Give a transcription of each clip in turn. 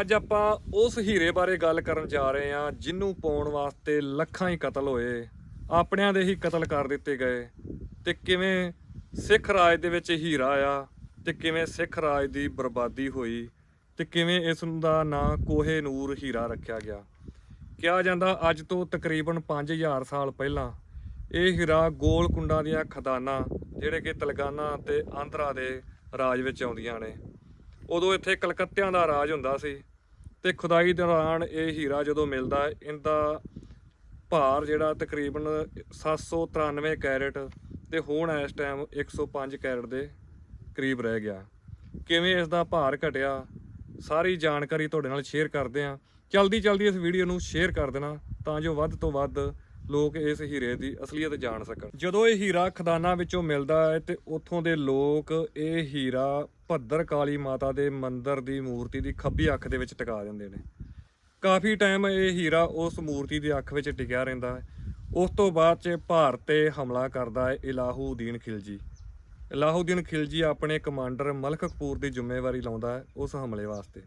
ਅੱਜ ਆਪਾਂ ਉਸ ਹੀਰੇ ਬਾਰੇ ਗੱਲ ਕਰਨ ਜਾ ਰਹੇ ਹਾਂ ਜਿਹਨੂੰ ਪਾਉਣ ਵਾਸਤੇ ਲੱਖਾਂ ਹੀ ਕਤਲ ਹੋਏ, ਆਪਣਿਆਂ ਦੇ ਹੀ ਕਤਲ ਕਰ ਦਿੱਤੇ ਗਏ ਤੇ ਕਿਵੇਂ ਸਿੱਖ ਰਾਜ ਦੇ ਵਿੱਚ ਹੀਰਾ ਆ ਤੇ ਕਿਵੇਂ ਸਿੱਖ ਰਾਜ ਦੀ ਬਰਬਾਦੀ ਹੋਈ ਤੇ ਕਿਵੇਂ ਇਸ ਦਾ ਨਾਂ ਕੋਹੇ ਨੂਰ ਹੀਰਾ ਰੱਖਿਆ ਗਿਆ। ਕਿਹਾ ਜਾਂਦਾ ਅੱਜ ਤੋਂ ਤਕਰੀਬਨ 5000 ਸਾਲ ਪਹਿਲਾਂ ਇਹ ਹੀਰਾ ਗੋਲਕੁੰਡਾਂ ਦੀਆਂ ਖਦਾਨਾਂ, ਜਿਹੜੇ ਕਿ ਤਲਗਾਨਾ ਤੇ ਆਂਧਰਾ ਦੇ ਰਾਜ ਵਿੱਚ ਆਉਂਦੀਆਂ ਨੇ। ਉਦੋਂ ਇੱਥੇ ਕਲਕੱਤਿਆਂ ਦਾ ਰਾਜ ਹੁੰਦਾ ਸੀ ਤੇ ਖੁਦਾਈ ਦੌਰਾਨ ਇਹ ਹੀਰਾ ਜਦੋਂ ਮਿਲਦਾ, ਇਹਦਾ ਭਾਰ ਜਿਹੜਾ ਤਕਰੀਬਨ 793 ਕੈਰਟ ਤੇ ਹੁਣ ਇਸ ਟਾਈਮ 105 ਕੈਰਟ ਦੇ ਕਰੀਬ ਰਹਿ ਗਿਆ। ਕਿਵੇਂ ਇਸ ਦਾ ਭਾਰ ਘਟਿਆ, ਸਾਰੀ ਜਾਣਕਾਰੀ ਤੁਹਾਡੇ ਨਾਲ ਸ਼ੇਅਰ ਕਰਦੇ ਹਾਂ। ਜਲਦੀ ਜਲਦੀ ਇਸ ਵੀਡੀਓ ਨੂੰ ਸ਼ੇਅਰ ਕਰ ਦੇਣਾ ਤਾਂ ਜੋ ਵੱਧ ਤੋਂ ਵੱਧ ਲੋਕ ਇਸ ਹੀਰੇ ਦੀ ਅਸਲੀਅਤ ਜਾਣ ਸਕਣ। ਜਦੋਂ ਇਹ ਹੀਰਾ ਖਦਾਨਾ ਵਿੱਚੋਂ ਮਿਲਦਾ ਹੈ ਤੇ ਉੱਥੋਂ ਦੇ ਲੋਕ ਇਹ ਹੀਰਾ ਭੱਦਰ ਕਾਲੀ ਮਾਤਾ ਦੇ ਮੰਦਿਰ ਦੀ ਮੂਰਤੀ ਦੀ ਖੱਬੀ ਅੱਖ ਦੇ ਵਿੱਚ ਟਿਕਾ ਦਿੰਦੇ ਨੇ। ਕਾਫੀ ਟਾਈਮ ਇਹ ਹੀਰਾ ਉਸ ਮੂਰਤੀ ਦੀ ਅੱਖ ਵਿੱਚ ਟਿਕਿਆ ਰਹਿੰਦਾ ਹੈ। ਉਸ ਤੋਂ ਬਾਅਦ ਚ ਭਾਰਤ ਤੇ ਹਮਲਾ ਕਰਦਾ ਹੈ ਇਲਾਹੂਦੀਨ ਖਿਲਜੀ। ਇਲਾਹੂਦੀਨ ਖਿਲਜੀ ਆਪਣੇ ਕਮਾਂਡਰ ਮਲਕ ਕਪੂਰ ਦੀ ਜ਼ਿੰਮੇਵਾਰੀ ਲਾਉਂਦਾ ਹੈ ਉਸ ਹਮਲੇ ਵਾਸਤੇ।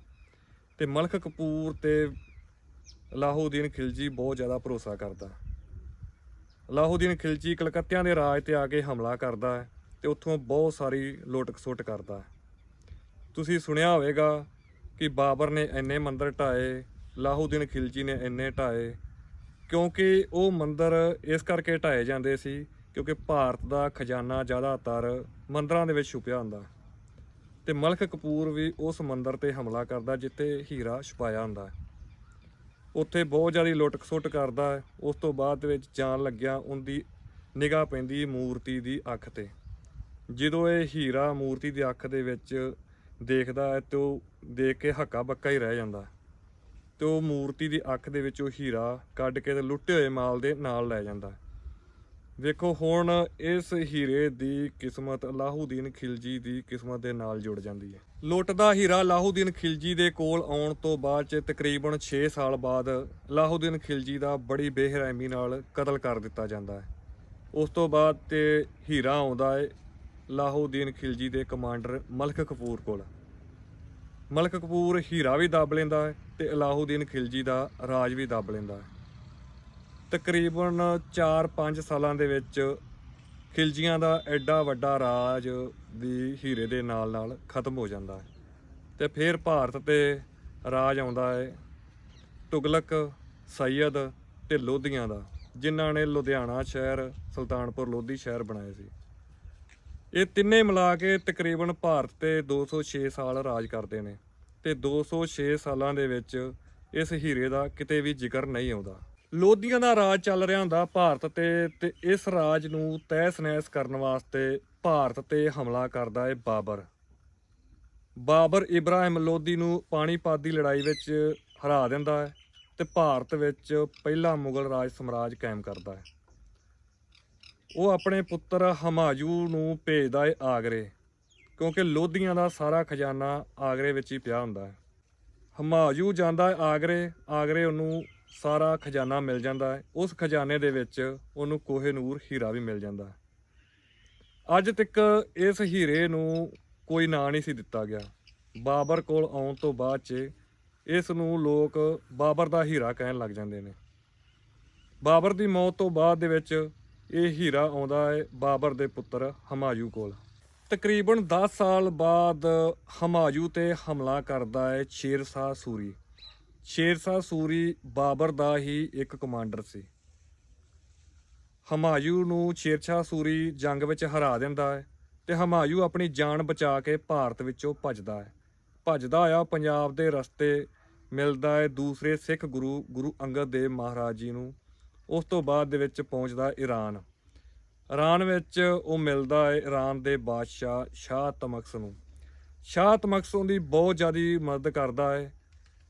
ਤੇ ਮਲਕ ਕਪੂਰ ਤੇ ਇਲਾਹੂਦੀਨ ਖਿਲਜੀ ਬਹੁਤ ਜ਼ਿਆਦਾ ਭਰੋਸਾ ਕਰਦਾ ਅਲਾਹੂਦੀਨ ਖਿਲਜੀ ਕਲਕੱਤਿਆਂ ਦੇ ਰਾਜ ਤੇ ਆ ਕੇ ਹਮਲਾ ਕਰਦਾ ਹੈ ਤੇ ਉੱਥੋਂ ਬਹੁਤ ਸਾਰੀ ਲੁੱਟ ਖਸੁੱਟ ਕਰਦਾ ਹੈ। ਤੁਸੀਂ ਸੁਣਿਆ ਹੋਵੇਗਾ ਕਿ ਬਾਬਰ ਨੇ ਇੰਨੇ ਮੰਦਰ ਢਾਏ ਲਾਹੂਦੀਨ ਖਿਲਜੀ ਨੇ ਇੰਨੇ ਢਾਏ। ਕਿਉਂਕਿ ਉਹ ਮੰਦਰ ਇਸ ਕਰਕੇ ਢਾਏ ਜਾਂਦੇ ਸੀ ਕਿਉਂਕਿ ਭਾਰਤ ਦਾ ਖਜ਼ਾਨਾ ਜ਼ਿਆਦਾਤਰ ਮੰਦਰਾਂ ਦੇ ਵਿੱਚ ਛੁਪਿਆ ਹੁੰਦਾ। ਤੇ ਮਲਕ ਕਪੂਰ ਵੀ ਉਸ ਮੰਦਰ ਤੇ ਹਮਲਾ ਕਰਦਾ ਜਿੱਥੇ ਹੀਰਾ ਛੁਪਾਇਆ ਹੁੰਦਾ। ਉੱਥੇ ਬਹੁਤ ਜ਼ਿਆਦਾ ਲੁੱਟ ਖਸੁੱਟ ਕਰਦਾ, ਉਸ ਤੋਂ ਬਾਅਦ ਵਿੱਚ ਜਾਣ ਲੱਗਿਆ ਉਹਦੀ ਨਿਗਾਹ ਪੈਂਦੀ ਮੂਰਤੀ ਦੀ ਅੱਖ ਤੇ। ਜਦੋਂ ਇਹ ਹੀਰਾ ਮੂਰਤੀ ਦੀ ਅੱਖ ਦੇ ਵਿੱਚ ਦੇਖਦਾ ਹੈ ਤੇ ਉਹ ਦੇਖ ਕੇ ਹੱਕਾ ਬੱਕਾ ਹੀ ਰਹਿ ਜਾਂਦਾ ਹੈ। ਤੇ ਉਹ ਮੂਰਤੀ ਦੀ ਅੱਖ ਦੇ ਵਿੱਚ ਉਹ ਹੀਰਾ ਕੱਢ ਕੇ ਤੇ ਲੁੱਟੇ ਹੋਏ ਮਾਲ ਦੇ ਨਾਲ ਲੈ ਜਾਂਦਾ ਹੈ। ਵੇਖੋ, ਹੁਣ ਇਸ ਹੀਰੇ ਦੀ ਕਿਸਮਤ ਲਾਹੂਦੀਨ ਖਿਲਜੀ ਦੀ ਕਿਸਮਤ ਦੇ ਨਾਲ ਜੁੜ ਜਾਂਦੀ ਹੈ ਲੁੱਟਦਾ ਹੀਰਾ ਲਾਹੂਦੀਨ ਖਿਲਜੀ ਦੇ ਕੋਲ ਆਉਣ ਤੋਂ ਬਾਅਦ ਚ ਤਕਰੀਬਨ 6 ਸਾਲ ਬਾਅਦ ਲਾਹੂਦੀਨ ਖਿਲਜੀ ਦਾ ਬੜੀ ਬੇਰਹਿਮੀ ਨਾਲ ਕਤਲ ਕਰ ਦਿੱਤਾ ਜਾਂਦਾ ਹੈ ਉਸ ਤੋਂ ਬਾਅਦ ਤੇ ਹੀਰਾ ਆਉਂਦਾ ਹੈ ਲਾਹੂਦੀਨ ਖਿਲਜੀ ਦੇ ਕਮਾਂਡਰ ਮਲਕ ਕਪੂਰ ਕੋਲ ਮਲਕ ਕਪੂਰ ਹੀਰਾ ਵੀ ਦੱਬ ਲੈਂਦਾ ਹੈ ਤੇ ਅਲਾਹੂਦੀਨ ਖਿਲਜੀ ਦਾ ਰਾਜ ਵੀ ਦੱਬ ਲੈਂਦਾ ਹੈ। ਤਕਰੀਬਨ 4-5 ਸਾਲਾਂ ਦੇ ਵਿੱਚ ਖਿਲਜੀਆਂ ਦਾ ਐਡਾ ਵੱਡਾ ਰਾਜ ਵੀ ਹੀਰੇ ਦੇ ਨਾਲ ਨਾਲ ਖਤਮ ਹੋ ਜਾਂਦਾ ਹੈ ਤੇ ਫਿਰ ਭਾਰਤ ਤੇ ਰਾਜ ਆਉਂਦਾ ਹੈ ਤੁਗਲਕ ਸੈਯਦ ਤੇ ਲੋਧੀਆਂ ਦਾ, ਜਿਨ੍ਹਾਂ ਨੇ ਲੁਧਿਆਣਾ ਸ਼ਹਿਰ, ਸੁਲਤਾਨਪੁਰ ਲੋਧੀ ਸ਼ਹਿਰ ਬਣਾਏ ਸੀ। ਇਹ ਤਿੰਨੇ ਮਿਲਾ ਕੇ ਤਕਰੀਬਨ ਭਾਰਤ ਤੇ 206 ਸਾਲ ਰਾਜ ਕਰਦੇ ਨੇ ਤੇ 206 ਸਾਲਾਂ ਦੇ ਵਿੱਚ ਇਸ ਹੀਰੇ ਦਾ ਕਿਤੇ ਵੀ ਜ਼ਿਕਰ ਨਹੀਂ ਆਉਂਦਾ। ਲੋਧੀਆਂ ਦਾ ਰਾਜ ਚੱਲ ਰਿਹਾ ਹੁੰਦਾ ਭਾਰਤ ਤੇ ਤੇ ਇਸ ਰਾਜ ਨੂੰ ਤਹਿਸ ਨਹਿਸ ਕਰਨ ਵਾਸਤੇ ਭਾਰਤ ਤੇ ਹਮਲਾ ਕਰਦਾ ਹੈ ਬਾਬਰ। ਬਾਬਰ ਇਬਰਾਹਿਮ ਲੋਧੀ ਨੂੰ ਪਾਣੀਪਤ ਦੀ ਲੜਾਈ ਵਿੱਚ ਹਰਾ ਦਿੰਦਾ ਹੈ ਤੇ ਭਾਰਤ ਵਿੱਚ ਪਹਿਲਾ ਮੁਗਲ ਰਾਜ ਸਮਰਾਜ ਕਾਇਮ ਕਰਦਾ ਹੈ। ਉਹ ਆਪਣੇ ਪੁੱਤਰ ਹਮਾਯੂ ਨੂੰ ਭੇਜਦਾ ਹੈ ਆਗਰੇ, ਕਿਉਂਕਿ ਲੋਧੀਆਂ ਦਾ ਸਾਰਾ ਖਜ਼ਾਨਾ ਆਗਰੇ ਵਿੱਚ ਹੀ ਪਿਆ ਹੁੰਦਾ ਹੈ। ਹਮਾਯੂ ਜਾਂਦਾ ਹੈ ਆਗਰੇ ਆਗਰੇ ਉਹਨੂੰ ਸਾਰਾ ਖਜ਼ਾਨਾ ਮਿਲ ਜਾਂਦਾ ਹੈ। ਉਸ ਖਜ਼ਾਨੇ ਦੇ ਵਿੱਚ ਉਹਨੂੰ ਕੋਹੇ ਨੂਰ ਹੀਰਾ ਵੀ ਮਿਲ ਜਾਂਦਾ ਹੈ। ਅੱਜ ਤੱਕ ਇਸ ਹੀਰੇ ਨੂੰ ਕੋਈ ਨਾਂ ਨਹੀਂ ਸੀ ਦਿੱਤਾ ਗਿਆ। ਬਾਬਰ ਕੋਲ ਆਉਣ ਤੋਂ ਬਾਅਦ 'ਚ ਇਸ ਨੂੰ ਲੋਕ ਬਾਬਰ ਦਾ ਹੀਰਾ ਕਹਿਣ ਲੱਗ ਜਾਂਦੇ ਨੇ। ਬਾਬਰ ਦੀ ਮੌਤ ਤੋਂ ਬਾਅਦ ਦੇ ਵਿੱਚ ਇਹ ਹੀਰਾ ਆਉਂਦਾ ਹੈ ਬਾਬਰ ਦੇ ਪੁੱਤਰ ਹਮਾਯੂ ਕੋਲ। ਤਕਰੀਬਨ 10 ਸਾਲ ਬਾਅਦ ਹਮਾਯੂ ਤੇ ਹਮਲਾ ਕਰਦਾ ਹੈ ਸ਼ੇਰਸ਼ਾਹ ਸੂਰੀ। ਸ਼ੇਰਸ਼ਾਹ ਸੂਰੀ ਬਾਬਰ ਦਾ ਹੀ ਇੱਕ ਕਮਾਂਡਰ ਸੀ। ਹਮਾਯੂ ਨੂੰ ਸ਼ੇਰਸ਼ਾਹ ਸੂਰੀ ਜੰਗ ਵਿੱਚ ਹਰਾ ਦਿੰਦਾ ਹੈ ਤੇ ਹਮਾਯੂ ਆਪਣੀ ਜਾਨ ਬਚਾ ਕੇ ਭਾਰਤ ਵਿੱਚੋਂ ਭੱਜਦਾ ਹੈ। ਭੱਜਦਾ ਆਇਆ ਪੰਜਾਬ ਦੇ ਰਸਤੇ ਮਿਲਦਾ ਹੈ ਦੂਸਰੇ ਸਿੱਖ ਗੁਰੂ ਗੁਰੂ ਅੰਗਦ ਦੇਵ ਮਹਾਰਾਜ ਜੀ ਨੂੰ। ਉਸ ਤੋਂ ਬਾਅਦ ਦੇ ਵਿੱਚ ਪਹੁੰਚਦਾ ਈਰਾਨ ਈਰਾਨ ਵਿੱਚ ਉਹ ਮਿਲਦਾ ਹੈ ਈਰਾਨ ਦੇ ਬਾਦਸ਼ਾਹ ਸ਼ਾਹ ਤਮਕਸ ਨੂੰ। ਸ਼ਾਹ ਤਮਕਸ ਉਹਦੀ ਬਹੁਤ ਜ਼ਿਆਦੀ ਮਦਦ ਕਰਦਾ ਹੈ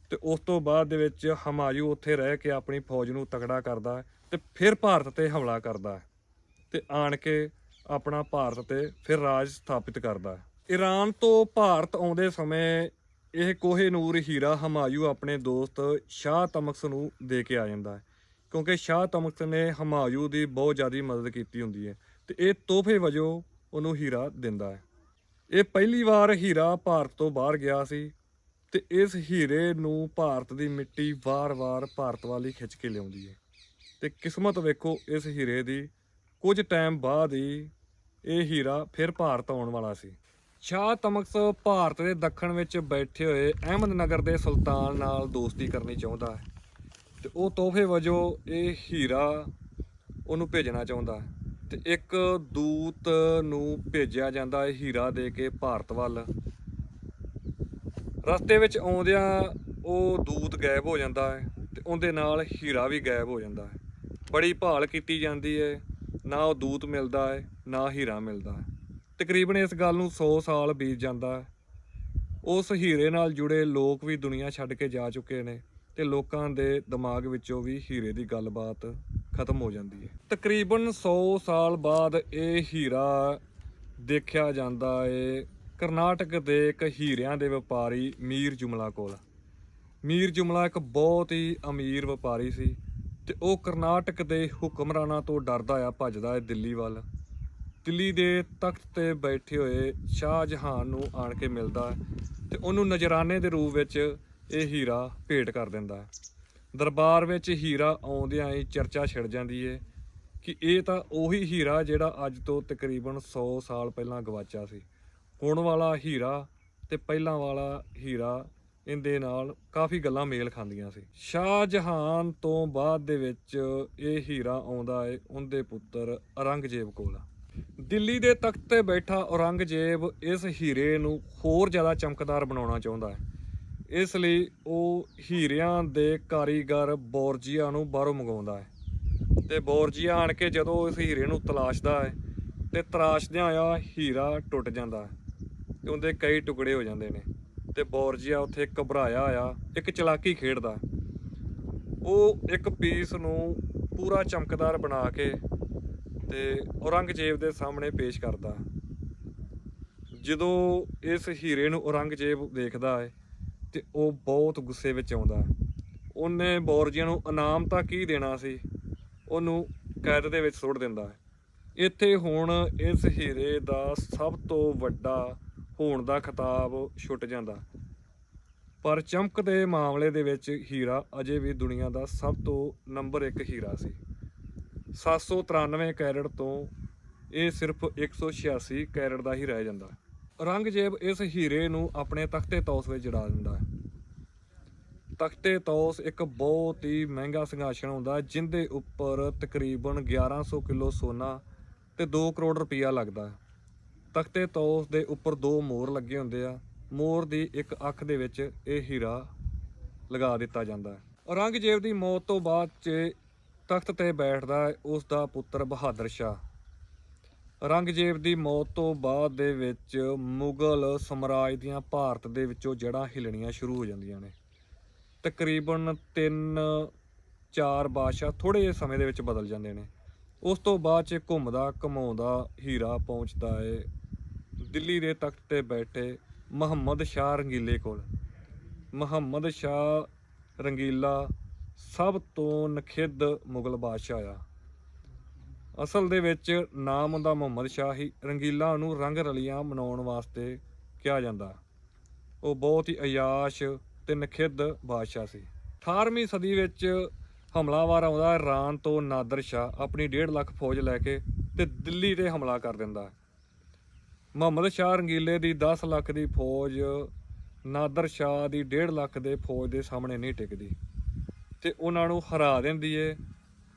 ਤੇ ਉਸ ਤੋਂ ਬਾਅਦ ਦੇ ਵਿੱਚ ਹਮਾਯੂ ਉੱਥੇ ਰਹਿ ਕੇ ਆਪਣੀ ਫੌਜ ਨੂੰ ਤਕੜਾ ਕਰਦਾ ਹੈ ਤੇ ਫਿਰ ਭਾਰਤ ਤੇ ਹਮਲਾ ਕਰਦਾ ਹੈ ਤੇ ਆਣ ਕੇ ਆਪਣਾ ਭਾਰਤ ਤੇ ਫਿਰ ਰਾਜ ਸਥਾਪਿਤ ਕਰਦਾ ਹੈ। ਈਰਾਨ ਤੋਂ ਭਾਰਤ ਆਉਂਦੇ ਸਮੇਂ ਇਹ ਕੋਹੇ ਨੂਰ ਹੀਰਾ ਹਮਾਯੂ ਆਪਣੇ ਦੋਸਤ ਸ਼ਾਹ ਤਮਕਸ ਨੂੰ ਦੇ ਕੇ ਆ ਜਾਂਦਾ ਹੈ। ਕਿਉਂਕਿ ਸ਼ਾਹ ਤਮਕਸ ਨੇ ਹਮਾਯੂ ਦੀ ਬਹੁਤ ਜ਼ਿਆਦਾ ਮਦਦ ਕੀਤੀ ਹੁੰਦੀ ਹੈ ਤੇ ਇਹ ਤੋਹਫੇ ਵਜੋਂ ਉਹਨੂੰ ਹੀਰਾ ਦਿੰਦਾ ਹੈ। ਇਹ ਪਹਿਲੀ ਵਾਰ ਹੀਰਾ ਭਾਰਤ ਤੋਂ ਬਾਹਰ ਗਿਆ ਸੀ ਤੇ ਇਸ ਹੀਰੇ ਨੂੰ ਭਾਰਤ ਦੀ ਮਿੱਟੀ ਵਾਰ-ਵਾਰ ਭਾਰਤ ਵੱਲ ਖਿੱਚ ਕੇ ਲਿਆਉਂਦੀ ਹੈ। ਤੇ ਕਿਸਮਤ ਵੇਖੋ, ਇਸ ਹੀਰੇ ਦੀ ਕੁਝ ਟਾਈਮ ਬਾਅਦ ਹੀ ਇਹ ਹੀਰਾ ਫਿਰ ਭਾਰਤ ਆਉਣ ਵਾਲਾ ਸੀ। ਸ਼ਾਹ ਤਮਕਸ ਭਾਰਤ ਦੇ ਦੱਖਣ ਵਿੱਚ ਬੈਠੇ ਹੋਏ ਅਹਿਮਦਨਗਰ ਦੇ ਸੁਲਤਾਨ ਨਾਲ ਦੋਸਤੀ ਕਰਨੀ ਚਾਹੁੰਦਾ ਹੈ। ਤੇ ਉਹ ਤੋਹਫੇ ਵਜੋਂ ਇਹ ਹੀਰਾ ਉਹਨੂੰ ਭੇਜਣਾ ਚਾਹੁੰਦਾ ਹੈ। ਤੇ ਇੱਕ ਦੂਤ ਨੂੰ ਭੇਜਿਆ ਜਾਂਦਾ ਹੈ ਹੀਰਾ ਦੇ ਕੇ ਭਾਰਤ ਵੱਲ। ਰਸਤੇ ਵਿੱਚ ਆਉਂਦਿਆਂ ਉਹ ਦੂਤ ਗਾਇਬ ਹੋ ਜਾਂਦਾ ਹੈ ਤੇ ਉਹਦੇ ਨਾਲ ਹੀਰਾ ਵੀ ਗਾਇਬ ਹੋ ਜਾਂਦਾ ਹੈ। ਬੜੀ ਭਾਲ ਕੀਤੀ ਜਾਂਦੀ ਹੈ, ਨਾ ਉਹ ਦੂਤ ਮਿਲਦਾ ਹੈ, ਨਾ ਹੀਰਾ ਮਿਲਦਾ ਹੈ। ਤਕਰੀਬਨ ਇਸ ਗੱਲ ਨੂੰ 100 ਸਾਲ ਬੀਤ ਜਾਂਦਾ ਹੈ। ਉਸ ਹੀਰੇ ਨਾਲ ਜੁੜੇ ਲੋਕ ਵੀ ਦੁਨੀਆ ਛੱਡ ਕੇ ਜਾ ਚੁੱਕੇ ਨੇ। ਤੇ ਲੋਕਾਂ ਦੇ ਦਿਮਾਗ ਵਿੱਚੋਂ ਵੀ ਹੀਰੇ ਦੀ ਗੱਲਬਾਤ ਖਤਮ ਹੋ ਜਾਂਦੀ ਹੈ। ਤਕਰੀਬਨ 100 ਸਾਲ ਬਾਅਦ ਇਹ ਹੀਰਾ ਦੇਖਿਆ ਜਾਂਦਾ ਏ ਕਰਨਾਟਕ ਦੇ ਇੱਕ ਹੀਰਿਆਂ ਦੇ ਵਪਾਰੀ ਮੀਰ ਜੁਮਲਾ ਕੋਲ। ਮੀਰ ਜੁਮਲਾ ਇੱਕ ਬਹੁਤ ਹੀ ਅਮੀਰ ਵਪਾਰੀ ਸੀ ਤੇ ਉਹ ਕਰਨਾਟਕ ਦੇ ਹੁਕਮਰਾਨਾਂ ਤੋਂ ਡਰਦਾ ਆ, ਭੱਜਦਾ ਹੈ ਦਿੱਲੀ ਵੱਲ। ਦਿੱਲੀ ਦੇ ਤਖਤ ਤੇ ਬੈਠੇ ਹੋਏ ਸ਼ਾਹ ਜਹਾਨ ਨੂੰ ਆਣ ਕੇ ਮਿਲਦਾ ਹੈ ਤੇ ਉਹਨੂੰ ਨਜਰਾਨੇ ਦੇ ਰੂਪ ਵਿੱਚ ਇਹ ਹੀਰਾ ਭੇਟ ਕਰ ਦਿੰਦਾ ਹੈ। ਦਰਬਾਰ ਵਿੱਚ ਹੀਰਾ ਆਉਂਦਿਆਂ ਹੀ ਚਰਚਾ ਛਿੜ ਜਾਂਦੀ ਹੈ ਕਿ ਇਹ ਤਾਂ ਉਹੀ ਹੀਰਾ ਜਿਹੜਾ ਅੱਜ ਤੋਂ ਤਕਰੀਬਨ 100 ਸਾਲ ਪਹਿਲਾਂ ਗਵਾਚਾ ਸੀ। ਹੁਣ ਵਾਲਾ ਹੀਰਾ ਤੇ ਪਹਿਲਾਂ ਵਾਲਾ ਹੀਰਾ ਇਹਦੇ ਨਾਲ ਕਾਫੀ ਗੱਲਾਂ ਮੇਲ ਖਾਂਦੀਆਂ ਸੀ। ਸ਼ਾਹ ਜਹਾਨ ਤੋਂ ਬਾਅਦ ਦੇ ਵਿੱਚ ਇਹ ਹੀਰਾ ਆਉਂਦਾ ਹੈ ਉਹਦੇ ਪੁੱਤਰ ਔਰੰਗਜ਼ੇਬ ਕੋਲ। ਦਿੱਲੀ ਦੇ ਤਖਤ ਤੇ ਬੈਠਾ ਔਰੰਗਜ਼ੇਬ ਇਸ ਹੀਰੇ ਨੂੰ ਹੋਰ ਜ਼ਿਆਦਾ ਚਮਕਦਾਰ ਬਣਾਉਣਾ ਚਾਹੁੰਦਾ ਹੈ। ਇਸ ਲਈ ਉਹ ਹੀਰਿਆਂ ਦੇ ਕਾਰੀਗਰ ਬੋਰਜੀਆ ਨੂੰ ਬਾਹਰੋਂ ਮੰਗਵਾਉਂਦਾ ਹੈ। ਤੇ ਬੋਰਜੀਆ ਆਣ ਕੇ ਜਦੋਂ ਇਸ ਹੀਰੇ ਨੂੰ ਤਲਾਸ਼ਦਾ ਹੈ ਤੇ ਤਰਾਸ਼ਦਿਆਂ ਆ ਹੀਰਾ ਟੁੱਟ ਜਾਂਦਾ ਹੈ ਤੇ ਉਹਦੇ ਕਈ ਟੁਕੜੇ ਹੋ ਜਾਂਦੇ ਨੇ ਤੇ ਬੋਰਜੀਆ ਉੱਥੇ ਘਬਰਾਇਆ ਆ, ਇੱਕ ਚਲਾਕੀ ਖੇਡਦਾ ਉਹ ਇੱਕ ਪੀਸ ਨੂੰ ਪੂਰਾ ਚਮਕਦਾਰ ਬਣਾ ਕੇ ਤੇ ਔਰੰਗਜ਼ੇਬ ਦੇ ਸਾਹਮਣੇ ਪੇਸ਼ ਕਰਦਾ ਜਦੋਂ ਇਸ ਹੀਰੇ ਨੂੰ ਔਰੰਗਜ਼ੇਬ ਦੇਖਦਾ ਹੈ ਤੇ ਉਹ ਬਹੁਤ ਗੁੱਸੇ ਵਿੱਚ ਆਉਂਦਾ। ਉਹਨੇ ਬੋਰਜੀਆ ਨੂੰ ਇਨਾਮ ਤਾਂ ਕੀ ਦੇਣਾ ਸੀ? ਉਹਨੂੰ ਕੈਦ ਦੇ ਵਿੱਚ ਸੁੱਟ ਦਿੰਦਾ। ਇੱਥੇ ਹੁਣ ਇਸ ਹੀਰੇ ਦਾ ਸਭ ਤੋਂ ਵੱਡਾ ਹੋਣ ਦਾ ਖਿਤਾਬ ਛੁੱਟ ਜਾਂਦਾ। ਪਰ ਚਮਕ ਦੇ ਮਾਮਲੇ ਦੇ ਵਿੱਚ ਹੀਰਾ ਅਜੇ ਵੀ ਦੁਨੀਆ ਦਾ ਸਭ ਤੋਂ ਨੰਬਰ 1 ਹੀਰਾ ਸੀ। 793 ਕੈਰਟ ਤੋਂ ਇਹ ਸਿਰਫ 186 ਕੈਰਟ ਦਾ ਹੀ ਰਹਿ ਜਾਂਦਾ। ਔਰੰਗਜ਼ੇਬ ਇਸ ਹੀਰੇ ਨੂੰ ਆਪਣੇ ਤਖਤੇ ਤੌਸ ਵਿੱਚ ਜੜਾ ਦਿੰਦਾ ਹੈ। ਤਖਤੇ ਤੌਸ ਇੱਕ ਬਹੁਤ ਹੀ ਮਹਿੰਗਾ ਸਿੰਘਾਸਣ ਹੁੰਦਾ ਜਿੰਦੇ ਉੱਪਰ ਤਕਰੀਬਨ 1100 ਕਿਲੋ ਸੋਨਾ ਤੇ 2 ਕਰੋੜ ਰੁਪਈਆ ਲੱਗਦਾ ਤਖਤੇ ਤੌਸ ਦੇ ਉੱਪਰ ਦੋ ਮੋਰ ਲੱਗੇ ਹੁੰਦੇ ਆ। ਮੋਰ ਦੀ ਇੱਕ ਅੱਖ ਦੇ ਵਿੱਚ ਇਹ ਹੀਰਾ ਲਗਾ ਦਿੱਤਾ ਜਾਂਦਾ ਹੈ। ਔਰੰਗਜ਼ੇਬ ਦੀ ਮੌਤ ਤੋਂ ਬਾਅਦ 'ਚ ਤਖਤ ਤੇ ਬੈਠਦਾ ਹੈ ਉਸ ਦਾ ਪੁੱਤਰ ਬਹਾਦਰ ਸ਼ਾਹ। ਔਰੰਗਜ਼ੇਬ ਦੀ ਮੌਤ ਤੋਂ ਬਾਅਦ ਦੇ ਵਿੱਚ ਮੁਗਲ ਸਮਰਾਜ ਦੀਆਂ ਭਾਰਤ ਦੇ ਵਿੱਚੋਂ ਜੜ੍ਹਾਂ ਹਿਲਣੀਆਂ ਸ਼ੁਰੂ ਹੋ ਜਾਂਦੀਆਂ ਨੇ। ਤਕਰੀਬਨ 3 4 ਬਾਦਸ਼ਾਹ ਥੋੜੇ ਜਿਹੇ ਸਮੇਂ ਦੇ ਵਿੱਚ ਬਦਲ ਜਾਂਦੇ ਨੇ। ਉਸ ਤੋਂ ਬਾਅਦ ਚ ਘੁੰਮਦਾ ਘਮਾਉਂਦਾ ਹੀਰਾ ਪਹੁੰਚਦਾ ਏ ਦਿੱਲੀ ਦੇ ਤਖਤ ਤੇ ਬੈਠੇ ਮੁਹੰਮਦ ਸ਼ਾਹ ਰੰਗੀਲੇ ਕੋਲ। ਮੁਹੰਮਦ ਸ਼ਾਹ ਰੰਗੀਲਾ ਸਭ ਤੋਂ ਨਖਿੱਧ ਮੁਗਲ ਬਾਦਸ਼ਾਹ ਆ। ਅਸਲ ਦੇ ਵਿੱਚ ਨਾਮ ਹੁੰਦਾ ਮੁਹੰਮਦ ਸ਼ਾਹ ਹੀ ਰੰਗੀਲਾ ਨੂੰ ਰੰਗ ਰਲੀਆਂ ਮਨਾਉਣ ਵਾਸਤੇ ਕਿਹਾ ਜਾਂਦਾ। ਉਹ ਬਹੁਤ ਹੀ ਅਯਾਸ਼ ਤੇ ਨਖਿੱਧ ਬਾਦਸ਼ਾਹ ਸੀ। 18ਵੀਂ ਸਦੀ ਵਿੱਚ ਹਮਲਾਵਰ ਆਉਂਦਾ, ਇਰਾਨ ਤੋਂ ਨਾਦਰ ਸ਼ਾਹ ਆਪਣੀ 1.5 ਲੱਖ ਫੌਜ ਲੈ ਕੇ ਤੇ ਦਿੱਲੀ ਤੇ ਹਮਲਾ ਕਰ ਦਿੰਦਾ। ਮੁਹੰਮਦ ਸ਼ਾਹ ਰੰਗੀਲੇ ਦੀ 10 ਲੱਖ ਦੀ ਫੌਜ, ਨਾਦਰ ਸ਼ਾਹ ਦੀ 1.5 ਲੱਖ ਦੇ ਫੌਜ ਦੇ ਸਾਹਮਣੇ ਨਹੀਂ ਟਿਕਦੀ। ਤੇ ਉਹਨਾਂ ਨੂੰ ਹਰਾ ਦਿੰਦੀ ਏ।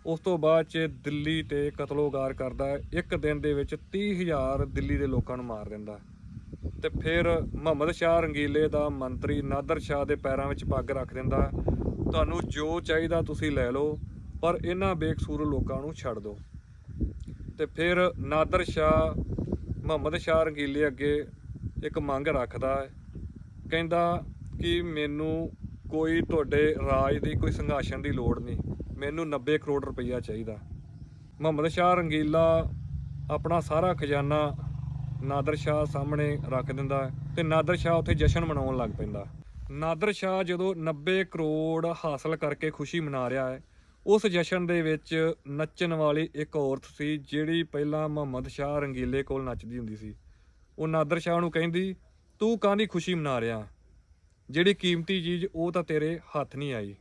ਉਸ ਤੋਂ ਬਾਅਦ ਚ ਦਿੱਲੀ ਤੇ ਕਤਲੋਗਾਰ ਕਰਦਾ ਇੱਕ ਦਿਨ ਦੇ ਵਿੱਚ 30000 ਦਿੱਲੀ ਦੇ ਲੋਕਾਂ ਨੂੰ ਮਾਰ ਦਿੰਦਾ ਹੈ। ਤੇ ਫਿਰ ਮੁਹੰਮਦ ਸ਼ਾਹ ਰੰਗੀਲੇ ਦਾ ਮੰਤਰੀ ਨਾਦਰ ਸ਼ਾਹ ਦੇ ਪੈਰਾਂ ਵਿੱਚ ਪੱਗ ਰੱਖ ਦਿੰਦਾ ਤੁਹਾਨੂੰ ਜੋ ਚਾਹੀਦਾ ਤੁਸੀਂ ਲੈ ਲਓ, ਪਰ ਇਹਨਾਂ ਬੇਕਸੂਰ ਲੋਕਾਂ ਨੂੰ ਛੱਡ ਦਿਓ। ਤੇ ਫਿਰ ਨਾਦਰ ਸ਼ਾਹ, ਮੁਹੰਮਦ ਸ਼ਾਹ ਰੰਗੀਲੇ ਅੱਗੇ ਇੱਕ ਮੰਗ ਰੱਖਦਾ ਕਹਿੰਦਾ ਕਿ ਮੈਨੂੰ ਕੋਈ ਤੁਹਾਡੇ ਰਾਜ ਦੀ ਕੋਈ ਸੰਘਾਸ਼ਣ ਦੀ ਲੋੜ ਨਹੀਂ। ਮੈਨੂੰ 90 ਕਰੋੜ ਰੁਪਈਆ ਚਾਹੀਦਾ। ਮੁਹੰਮਦ ਸ਼ਾਹ ਰੰਗੀਲਾ ਆਪਣਾ ਸਾਰਾ ਖਜ਼ਾਨਾ ਨਾਦਰ ਸ਼ਾਹ ਸਾਹਮਣੇ ਰੱਖ ਦਿੰਦਾ ਹੈ ਤੇ ਨਾਦਰ ਸ਼ਾਹ ਉੱਥੇ ਜਸ਼ਨ ਮਨਾਉਣ ਲੱਗ ਪੈਂਦਾ। ਨਾਦਰ ਸ਼ਾਹ ਜਦੋਂ 90 ਕਰੋੜ ਹਾਸਲ ਕਰਕੇ ਖੁਸ਼ੀ ਮਨਾ ਰਿਹਾ ਹੈ, ਉਸ ਜਸ਼ਨ ਦੇ ਵਿੱਚ ਨੱਚਣ ਵਾਲੀ ਇੱਕ ਔਰਤ ਸੀ ਜਿਹੜੀ ਪਹਿਲਾਂ ਮੁਹੰਮਦ ਸ਼ਾਹ ਰੰਗੀਲੇ ਕੋਲ ਨੱਚਦੀ ਹੁੰਦੀ ਸੀ। ਉਹ ਨਾਦਰ ਸ਼ਾਹ ਨੂੰ ਕਹਿੰਦੀ, ਤੂੰ ਕਾਹਦੀ ਖੁਸ਼ੀ ਮਨਾ ਰਿਹਾ? ਜਿਹੜੀ ਕੀਮਤੀ ਚੀਜ਼ ਉਹ ਤਾਂ ਤੇਰੇ ਹੱਥ ਨਹੀਂ ਆਈ।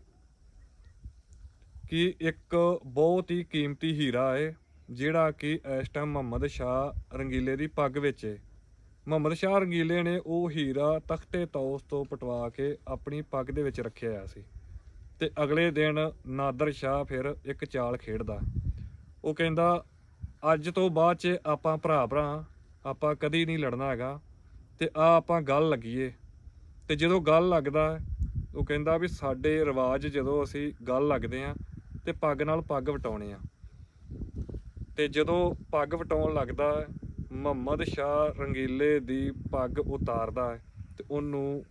ਕਿ ਇੱਕ ਬਹੁਤ ਹੀ ਕੀਮਤੀ ਹੀਰਾ ਹੈ ਜਿਹੜਾ ਕਿ ਇਸ ਟਾਈਮ ਮੁਹੰਮਦ ਸ਼ਾਹ ਰੰਗੀਲੇ ਦੀ ਪੱਗ ਵਿੱਚ ਹੈ ਮੁਹੰਮਦ ਸ਼ਾਹ ਰੰਗੀਲੇ ਨੇ ਉਹ ਹੀਰਾ ਤਖਤੇ ਤੌਸ ਤੋਂ ਪਟਵਾ ਕੇ ਆਪਣੀ ਪੱਗ ਦੇ ਵਿੱਚ ਰੱਖਿਆ ਹੋਇਆ ਸੀ। ਤੇ ਅਗਲੇ ਦਿਨ ਨਾਦਰ ਸ਼ਾਹ ਫਿਰ ਇੱਕ ਚਾਲ ਖੇਡਦਾ। ਉਹ ਕਹਿੰਦਾ, ਅੱਜ ਤੋਂ ਬਾਅਦ ਚ ਆਪਾਂ ਭਰਾ ਭਰਾ, ਆਪਾਂ ਕਦੀ ਨਹੀਂ ਲੜਨਾ ਹੈਗਾ, ਤੇ ਆ ਆਪਾਂ ਗੱਲ ਲੱਗੀਏ। ਤੇ ਜਦੋਂ ਗੱਲ ਲੱਗਦਾ, ਉਹ ਕਹਿੰਦਾ ਵੀ ਸਾਡੇ ਰਿਵਾਜ ਜਦੋਂ ਅਸੀਂ ਗੱਲ ਲੱਗਦੇ ਆ ਤੇ ਪੱਗ ਨਾਲ ਪੱਗ ਵਟਾਉਣੇ ਆ। ਤੇ ਜਦੋਂ ਪੱਗ ਵਟਾਉਣ ਲੱਗਦਾ ਮੁਹੰਮਦ ਸ਼ਾਹ ਰੰਗੀਲੇ ਦੀ ਪੱਗ ਉਤਾਰਦਾ ਹੈ ਤੇ ਉਹਨੂੰ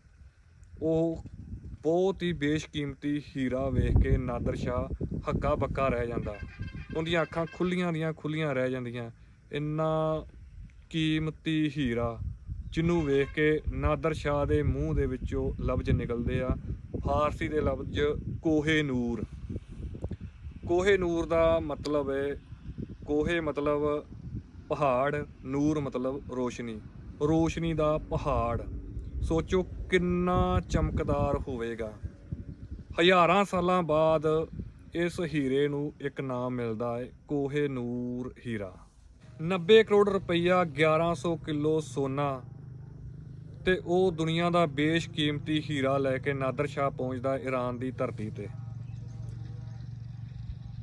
ਉਹ ਬਹੁਤ ਹੀ ਬੇਸ਼ਕੀਮਤੀ ਹੀਰਾ ਵੇਖ ਕੇ ਨਾਦਰ ਸ਼ਾਹ ਹੱਕਾ ਬੱਕਾ ਰਹਿ ਜਾਂਦਾ। ਉਹਦੀਆਂ ਅੱਖਾਂ ਖੁੱਲੀਆਂ ਦੀਆਂ ਖੁੱਲੀਆਂ ਰਹਿ ਜਾਂਦੀਆਂ। ਇੰਨਾ ਕੀਮਤੀ ਹੀਰਾ ਜਿਹਨੂੰ ਵੇਖ ਕੇ ਨਾਦਰ ਸ਼ਾਹ ਦੇ ਮੂੰਹ ਦੇ ਵਿੱਚੋਂ ਲਫ਼ਜ਼ ਨਿਕਲਦੇ ਆ। ਫਾਰਸੀ ਦੇ ਲਫ਼ਜ਼ ਕੋਹੇ ਨੂਰ। ਕੋਹੇ ਨੂਰ ਦਾ ਮਤਲਬ ਹੈ ਕੋਹੇ ਮਤਲਬ ਪਹਾੜ, ਨੂਰ ਮਤਲਬ ਰੋਸ਼ਨੀ। ਰੋਸ਼ਨੀ ਦਾ ਪਹਾੜ। ਸੋਚੋ ਕਿੰਨਾ ਚਮਕਦਾਰ ਹੋਵੇਗਾ। ਹਜ਼ਾਰਾਂ ਸਾਲਾਂ ਬਾਅਦ ਇਸ ਹੀਰੇ ਨੂੰ ਇੱਕ ਨਾਮ ਮਿਲਦਾ ਹੈ ਕੋਹੇ ਨੂਰ ਹੀਰਾ। 90 ਕਰੋੜ ਰੁਪਈਆ 1100 ਕਿਲੋ ਸੋਨਾ ਤੇ ਉਹ ਦੁਨੀਆ ਦਾ ਬੇਸ਼ਕੀਮਤੀ ਹੀਰਾ ਲੈ ਕੇ ਨਾਦਰ ਸ਼ਾਹ ਪਹੁੰਚਦਾ ਈਰਾਨ ਦੀ ਧਰਤੀ ਤੇ।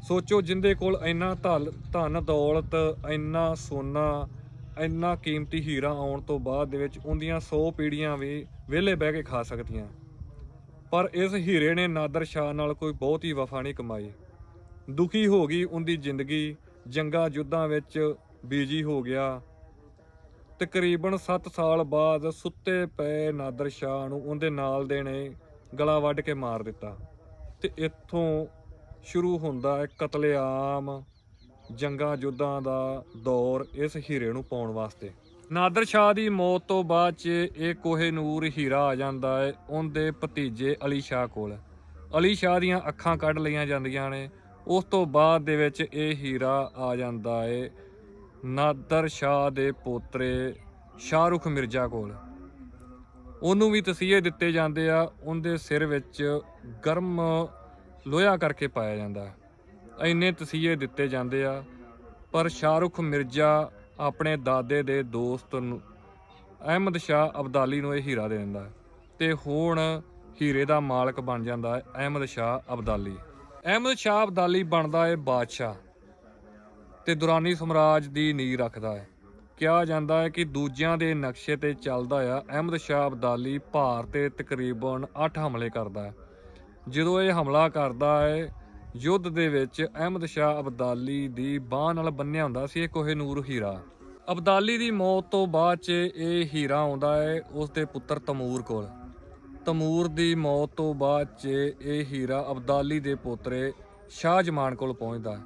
ਸੋਚੋ ਜਿੰਦੇ ਕੋਲ ਇੰਨਾ ਧਲ, ਧਨ, ਦੌਲਤ, ਇੰਨਾ ਸੋਨਾ, ਇੰਨਾ ਕੀਮਤੀ ਹੀਰਾ ਆਉਣ ਤੋਂ ਬਾਅਦ ਦੇ ਵਿੱਚ ਉਹਦੀਆਂ 100 ਪੀੜ੍ਹੀਆਂ ਵੀ ਵਿਹਲੇ ਬਹਿ ਕੇ ਖਾ ਸਕਦੀਆਂ। ਪਰ ਇਸ ਹੀਰੇ ਨੇ ਨਾਦਰ ਸ਼ਾਹ ਨਾਲ ਕੋਈ ਬਹੁਤ ਹੀ ਵਫਾ ਨਹੀਂ ਕਮਾਈ। ਦੁਖੀ ਹੋ ਗਈ ਉਹਦੀ ਜ਼ਿੰਦਗੀ, ਜੰਗਾਂ ਯੁੱਧਾਂ ਵਿੱਚ ਬੀਜੀ ਹੋ ਗਿਆ। ਤਕਰੀਬਨ 7 ਸਾਲ ਬਾਅਦ ਸੁੱਤੇ ਪਏ ਨਾਦਰ ਸ਼ਾਹ ਨੂੰ ਉਹਦੇ ਨਾਲ ਦੇ ਨੇ ਗਲਾ ਵੱਢ ਕੇ ਮਾਰ ਦਿੱਤਾ। ਤੇ ਇੱਥੋਂ ਸ਼ੁਰੂ ਹੁੰਦਾ ਹੈ ਕਤਲੇਆਮ, ਜੰਗਾਂ ਯੁੱਧਾਂ ਦਾ ਦੌਰ ਇਸ ਹੀਰੇ ਨੂੰ ਪਾਉਣ ਵਾਸਤੇ। ਨਾਦਰ ਸ਼ਾਹ ਦੀ ਮੌਤ ਤੋਂ ਬਾਅਦ 'ਚ ਇਹ ਕੋਹੇ ਨੂਰ ਹੀਰਾ ਆ ਜਾਂਦਾ ਹੈ, ਉਹਦੇ ਭਤੀਜੇ ਅਲੀ ਸ਼ਾਹ ਕੋਲ। ਅਲੀ ਸ਼ਾਹ ਦੀਆਂ ਅੱਖਾਂ ਕੱਢ ਲਈਆਂ ਜਾਂਦੀਆਂ ਨੇ, ਉਸ ਤੋਂ ਬਾਅਦ ਦੇ ਵਿੱਚ ਇਹ ਹੀਰਾ ਆ ਜਾਂਦਾ ਹੈ, ਨਾਦਰ ਸ਼ਾਹ ਦੇ ਪੋਤਰੇ ਸ਼ਾਹਰੁਖ ਮਿਰਜ਼ਾ ਕੋਲ। ਉਹਨੂੰ ਵੀ ਤਸੀਹੇ ਦਿੱਤੇ ਜਾਂਦੇ ਆ, ਉਹਦੇ ਸਿਰ ਵਿੱਚ ਗਰਮ ਲੋਹਾ ਕਰਕੇ ਪਾਇਆ ਜਾਂਦਾ ਹੈ। ਇੰਨੇ ਤਸੀਹੇ ਦਿੱਤੇ ਜਾਂਦੇ ਆ। ਪਰ ਸ਼ਾਹਰੁਖ ਮਿਰਜ਼ਾ ਆਪਣੇ ਦਾਦੇ ਦੇ ਦੋਸਤ ਨੂੰ, ਅਹਿਮਦ ਸ਼ਾਹ ਅਬਦਾਲੀ ਨੂੰ ਇਹ ਹੀਰਾ ਦੇ ਦਿੰਦਾ ਹੈ। ਤੇ ਹੁਣ ਹੀਰੇ ਦਾ ਮਾਲਕ ਬਣ ਜਾਂਦਾ ਹੈ ਅਹਿਮਦ ਸ਼ਾਹ ਅਬਦਾਲੀ। ਅਹਿਮਦ ਸ਼ਾਹ ਅਬਦਾਲੀ ਬਣਦਾ ਹੈ ਬਾਦਸ਼ਾਹ ਤੇ ਦੁਰਾਨੀ ਸਮਰਾਜ ਦੀ ਨੀਂਹ ਰੱਖਦਾ ਹੈ। ਕਿਹਾ ਜਾਂਦਾ ਹੈ ਕਿ ਦੂਜਿਆਂ ਦੇ ਨਕਸ਼ੇ ਤੇ ਚੱਲਦਾ ਆ ਅਹਿਮਦ ਸ਼ਾਹ ਅਬਦਾਲੀ ਭਾਰਤ ਤੇ ਤਕਰੀਬਨ 8 ਹਮਲੇ ਕਰਦਾ ਹੈ। ਜਦੋਂ ਇਹ ਹਮਲਾ ਕਰਦਾ ਹੈ, ਯੁੱਧ ਦੇ ਵਿੱਚ ਅਹਿਮਦ ਸ਼ਾਹ ਅਬਦਾਲੀ ਦੀ ਬਾਹ ਨਾਲ ਬੰਨਿਆ ਹੁੰਦਾ ਸੀ, ਇਹ ਕੋਹੇ ਨੂਰ ਹੀਰਾ। ਅਬਦਾਲੀ ਦੀ ਮੌਤ ਤੋਂ ਬਾਅਦ 'ਚ ਇਹ ਹੀਰਾ ਆਉਂਦਾ ਹੈ ਉਸ ਦੇ ਪੁੱਤਰ ਤਮੂਰ ਕੋਲ। ਤਮੂਰ ਦੀ ਮੌਤ ਤੋਂ ਬਾਅਦ 'ਚ ਇਹ ਹੀਰਾ ਅਬਦਾਲੀ ਦੇ ਪੋਤਰੇ ਸ਼ਾਹ ਜਮਾਨ ਕੋਲ ਪਹੁੰਚਦਾ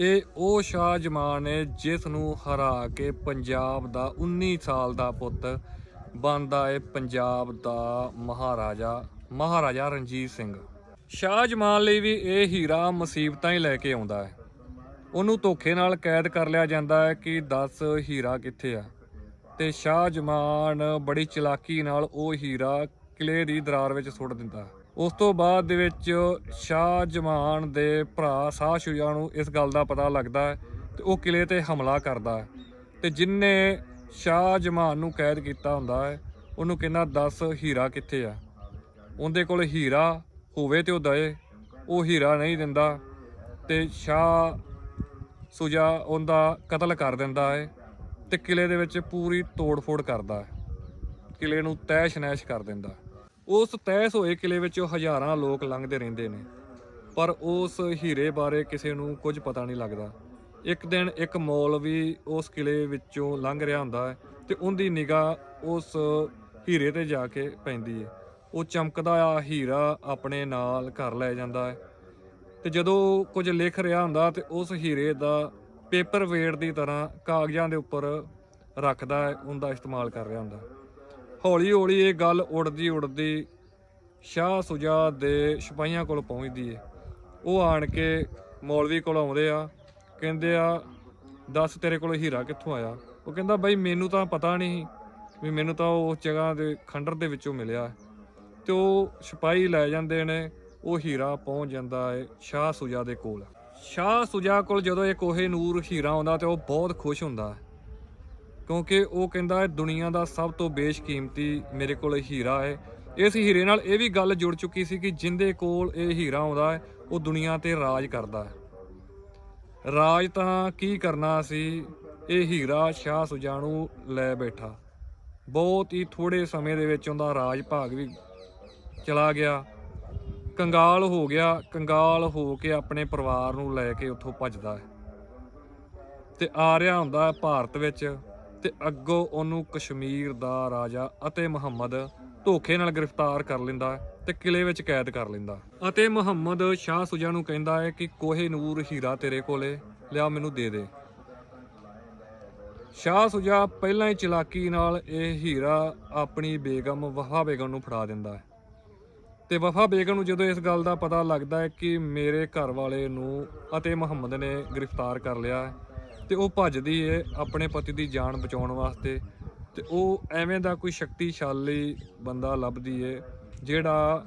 ਇਹ ਉਹ ਸ਼ਾਹ ਜਮਾਨ ਹੈ ਜਿਸ ਨੂੰ ਹਰਾ ਕੇ ਪੰਜਾਬ ਦਾ 19 ਸਾਲ ਦਾ ਪੁੱਤ ਬਣਦਾ ਹੈ, ਪੰਜਾਬ ਦਾ ਮਹਾਰਾਜਾ ਮਹਾਰਾਜਾ ਰਣਜੀਤ ਸਿੰਘ। ਸ਼ਾਹ ਜਮਾਨ ਲਈ ਵੀ ਇਹ ਹੀਰਾ ਮੁਸੀਬਤਾਂ ਹੀ ਲੈ ਕੇ ਆਉਂਦਾ ਹੈ। ਉਹਨੂੰ ਧੋਖੇ ਨਾਲ ਕੈਦ ਕਰ ਲਿਆ ਜਾਂਦਾ ਹੈ ਕਿ ਦੱਸ ਹੀਰਾ ਕਿੱਥੇ ਆ। ਤੇ ਸ਼ਾਹ ਜਮਾਨ ਬੜੀ ਚਲਾਕੀ ਨਾਲ ਉਹ ਹੀਰਾ ਕਿਲੇ ਦੀ ਦਰਾਰ ਵਿੱਚ ਸੁੱਟ ਦਿੰਦਾ ਉਸ ਤੋਂ ਬਾਅਦ ਦੇ ਵਿੱਚ ਸ਼ਾਹ ਜਮਾਨ ਦੇ ਭਰਾ ਸ਼ਾਹ ਸ਼ੁਜਾ ਨੂੰ ਇਸ ਗੱਲ ਦਾ ਪਤਾ ਲੱਗਦਾ ਹੈ ਤੇ ਉਹ ਕਿਲੇ ਤੇ ਹਮਲਾ ਕਰਦਾ ਹੈ। ਤੇ ਜਿਨਨੇ ਸ਼ਾਹ ਜਮਾਨ ਨੂੰ ਕੈਦ ਕੀਤਾ ਹੁੰਦਾ ਹੈ, ਉਹਨੂੰ ਕਹਿੰਦਾ ਦੱਸ ਹੀਰਾ ਕਿੱਥੇ ਆ। ਉਹਦੇ ਕੋਲ ਹੀਰਾ ਹੋਵੇ ਤੇ ਉਹ ਦਏ, ਉਹ ਹੀਰਾ ਨਹੀਂ ਦਿੰਦਾ ਤੇ ਸ਼ਾਹ ਸੁਜਾ ਉਹਦਾ ਕਤਲ ਕਰ ਦਿੰਦਾ ਹੈ ਤੇ ਕਿਲੇ ਦੇ ਵਿੱਚ ਪੂਰੀ ਤੋੜ-ਫੋੜ ਕਰਦਾ ਹੈ ਕਿਲੇ ਨੂੰ ਤੈਸ਼-ਨੈਸ਼ ਕਰ ਦਿੰਦਾ ਉਸ ਤੈਸ਼ ਹੋਏ ਕਿਲੇ ਵਿੱਚ ਹਜ਼ਾਰਾਂ ਲੋਕ ਲੰਘਦੇ ਰਹਿੰਦੇ ਨੇ, ਪਰ ਉਸ ਹੀਰੇ ਬਾਰੇ ਕਿਸੇ ਨੂੰ ਕੁਝ ਪਤਾ ਨਹੀਂ ਲੱਗਦਾ। ਇੱਕ ਦਿਨ ਇੱਕ ਮੌਲਵੀ ਉਸ ਕਿਲੇ ਵਿੱਚੋਂ ਲੰਘ ਰਿਹਾ ਹੁੰਦਾ ਹੈ ਤੇ ਉਹਦੀ ਨਿਗਾਹ ਉਸ ਹੀਰੇ ਤੇ ਜਾ ਕੇ ਪੈਂਦੀ ਹੈ ਉਹ ਚਮਕਦਾ ਆ, ਹੀਰਾ ਆਪਣੇ ਨਾਲ ਘਰ ਲੈ ਜਾਂਦਾ ਹੈ। ਤੇ ਜਦੋਂ ਕੁਝ ਲਿਖ ਰਿਹਾ ਹੁੰਦਾ ਤੇ ਉਸ ਹੀਰੇ ਦਾ ਪੇਪਰ ਵੇਟ ਦੀ ਤਰ੍ਹਾਂ ਕਾਗਜ਼ਾਂ ਦੇ ਉੱਪਰ ਰੱਖਦਾ ਹੈ, ਉਹਦਾ ਇਸਤੇਮਾਲ ਕਰ ਰਿਹਾ ਹੁੰਦਾ। ਹੌਲੀ ਹੌਲੀ ਇਹ ਗੱਲ ਉੜਦੀ ਉੜਦੀ ਸ਼ਾਹ ਸੁਜਾ ਦੇ ਸਿਪਾਹੀਆਂ ਕੋਲ ਪਹੁੰਚਦੀ ਹੈ ਉਹ ਆਣ ਕੇ ਮੌਲਵੀ ਕੋਲ ਆਉਂਦੇ ਆ, ਕਹਿੰਦੇ ਆ, ਦੱਸ ਤੇਰੇ ਕੋਲ ਹੀਰਾ ਕਿੱਥੋਂ ਆਇਆ? ਉਹ ਕਹਿੰਦਾ, ਬਈ ਮੈਨੂੰ ਤਾਂ ਪਤਾ ਨਹੀਂ ਵੀ ਮੈਨੂੰ ਤਾਂ ਉਸ ਜਗ੍ਹਾ ਦੇ ਖੰਡਰ ਦੇ ਵਿੱਚੋਂ ਮਿਲਿਆ ਤੇ ਉਹ ਸਿਪਾਹੀ ਲੈ ਜਾਂਦੇ ਨੇ, ਉਹ ਹੀਰਾ ਪਹੁੰਚ ਜਾਂਦਾ ਹੈ ਸ਼ਾਹ ਸੁਜਾ ਦੇ ਕੋਲ। ਸ਼ਾਹ ਸੁਜਾ ਕੋਲ ਜਦੋਂ ਇਹ ਕੋਹੇ ਨੂਰ ਹੀਰਾ ਆਉਂਦਾ ਤੇ ਉਹ ਬਹੁਤ ਖੁਸ਼ ਹੁੰਦਾ ਹੈ, ਕਿਉਂਕਿ ਉਹ ਕਹਿੰਦਾ ਹੈ, ਦੁਨੀਆ ਦਾ ਸਭ ਤੋਂ ਬੇਸ਼ਕੀਮਤੀ ਮੇਰੇ ਕੋਲ ਹੀਰਾ ਹੈ ਇਸ ਹੀਰੇ ਨਾਲ ਇਹ ਵੀ ਗੱਲ ਜੁੜ ਚੁੱਕੀ ਸੀ ਕਿ ਜਿੰਦੇ ਕੋਲ ਇਹ ਹੀਰਾ ਆਉਂਦਾ ਹੈ, ਉਹ ਦੁਨੀਆ ਤੇ ਰਾਜ ਕਰਦਾ ਹੈ। ਰਾਜ ਤਾਂ ਕੀ ਕਰਨਾ ਸੀ, ਇਹ ਹੀਰਾ ਸ਼ਾਹ ਸੁਜਾ ਨੂੰ ਲੈ ਬੈਠਾ। ਬਹੁਤ ਹੀ ਥੋੜੇ ਸਮੇਂ ਦੇ ਵਿੱਚ ਉਹਦਾ ਰਾਜ ਭਾਗ ਵੀ ਚਲਾ ਗਿਆ। ਕੰਗਾਲ ਹੋ ਗਿਆ, ਕੰਗਾਲ ਹੋ ਕੇ ਆਪਣੇ ਪਰਿਵਾਰ ਨੂੰ ਲੈ ਕੇ ਉੱਥੋਂ ਭੱਜਦਾ ਹੈ। ਤੇ ਆ ਰਿਹਾ ਹੁੰਦਾ ਹੈ ਭਾਰਤ ਵਿੱਚ ਤੇ ਅੱਗੋਂ ਉਹਨੂੰ ਕਸ਼ਮੀਰ ਦਾ ਰਾਜਾ ਅਤੇ ਮੁਹੰਮਦ ਧੋਖੇ ਨਾਲ ਗ੍ਰਿਫਤਾਰ ਕਰ ਲੈਂਦਾ ਹੈ ਤੇ ਕਿਲੇ ਵਿੱਚ ਕੈਦ ਕਰ ਲੈਂਦਾ ਅਤੇ ਮੁਹੰਮਦ ਸ਼ਾਹ ਸੁਜਾ ਨੂੰ ਕਹਿੰਦਾ ਹੈ ਕਿ ਕੋਹੇ ਨੂਰ ਹੀਰਾ ਤੇਰੇ ਕੋਲੇ, ਲਿਆ ਮੈਨੂੰ ਦੇ ਦੇ। ਸ਼ਾਹ ਸੁਜਾ ਪਹਿਲਾਂ ਹੀ ਚਲਾਕੀ ਨਾਲ ਇਹ ਹੀਰਾ ਆਪਣੀ ਬੇਗਮ ਵਫਾ ਬੇਗਮ ਨੂੰ ਫੜਾ ਦਿੰਦਾ ਹੈ। ਤੇ ਵਫਾ ਬੇਗਮ ਨੂੰ ਜਦੋਂ ਇਸ ਗੱਲ ਦਾ ਪਤਾ ਲੱਗਦਾ ਹੈ ਕਿ ਮੇਰੇ ਘਰ ਵਾਲੇ ਨੂੰ ਅਤੇ ਮੁਹੰਮਦ ਨੇ ਗ੍ਰਿਫਤਾਰ ਕਰ ਲਿਆ ਹੈ, ਤੇ ਉਹ ਭੱਜਦੀ ਏ ਆਪਣੇ ਪਤੀ ਦੀ ਜਾਨ ਬਚਾਉਣ ਵਾਸਤੇ, ਤੇ ਉਹ ਐਵੇਂ ਦਾ ਕੋਈ ਸ਼ਕਤੀਸ਼ਾਲੀ ਬੰਦਾ ਲੱਭਦੀ ਏ ਜਿਹੜਾ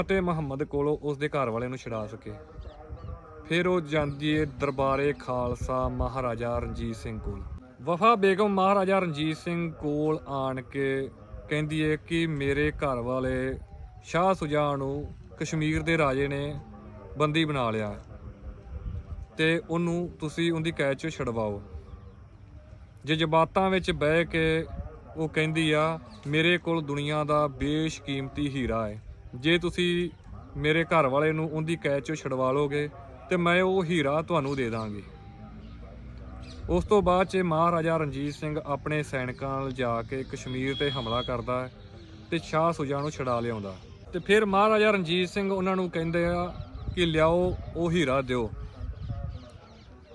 ਅਤੇ ਮੁਹੰਮਦ ਕੋਲੋਂ ਉਸ ਦੇ ਘਰ ਵਾਲੇ ਨੂੰ ਛੁਡਾ ਸਕੇ। ਫਿਰ ਉਹ ਜਾਂਦੀ ਏ ਦਰਬਾਰੇ ਖਾਲਸਾ ਮਹਾਰਾਜਾ ਰਣਜੀਤ ਸਿੰਘ ਕੋਲ। ਵਫਾ ਬੇਗਮ ਮਹਾਰਾਜਾ ਰਣਜੀਤ ਸਿੰਘ ਕੋਲ ਆਣ ਕੇ ਕਹਿੰਦੀ ਏ ਕਿ ਮੇਰੇ ਘਰ ਵਾਲੇ ਸ਼ਾਹ ਸੁਜਾ ਨੂੰ ਕਸ਼ਮੀਰ ਦੇ ਰਾਜੇ ਨੇ ਬੰਦੀ ਬਣਾ ਲਿਆ ਹੈ ਤੇ ਉਹਨੂੰ ਤੁਸੀਂ ਉਹਦੀ ਕੈਦ ਚੋਂ ਛਡਵਾਓ ਜਜ਼ਬਾਤਾਂ ਵਿੱਚ ਬਹਿ ਕੇ ਉਹ ਕਹਿੰਦੀ ਆ, ਮੇਰੇ ਕੋਲ ਦੁਨੀਆ ਦਾ ਬੇਸ਼ਕੀਮਤੀ ਹੀਰਾ ਹੈ ਜੇ ਤੁਸੀਂ ਮੇਰੇ ਘਰ ਵਾਲੇ ਨੂੰ ਉਹਦੀ ਕੈਦ ਚੋਂ ਛਡਵਾ ਲੋਗੇ, ਤੇ ਮੈਂ ਉਹ ਹੀਰਾ ਤੁਹਾਨੂੰ ਦੇ ਦਾਂਗੀ। ਉਸ ਤੋਂ ਬਾਅਦ ਚ ਮਹਾਰਾਜਾ ਰਣਜੀਤ ਸਿੰਘ ਆਪਣੇ ਸੈਨਿਕਾਂ ਨਾਲ ਜਾ ਕੇ ਕਸ਼ਮੀਰ ਤੇ ਹਮਲਾ ਕਰਦਾ ਹੈ ਤੇ ਸ਼ਾਹ ਸੁਜਾ ਨੂੰ ਛਡਾ ਲਿਆਉਂਦਾ। ਤੇ ਫਿਰ ਮਹਾਰਾਜਾ ਰਣਜੀਤ ਸਿੰਘ ਉਹਨਾਂ ਨੂੰ ਕਹਿੰਦੇ ਆ ਕਿ ਲਿਆਓ, ਉਹ ਹੀਰਾ ਦਿਓ।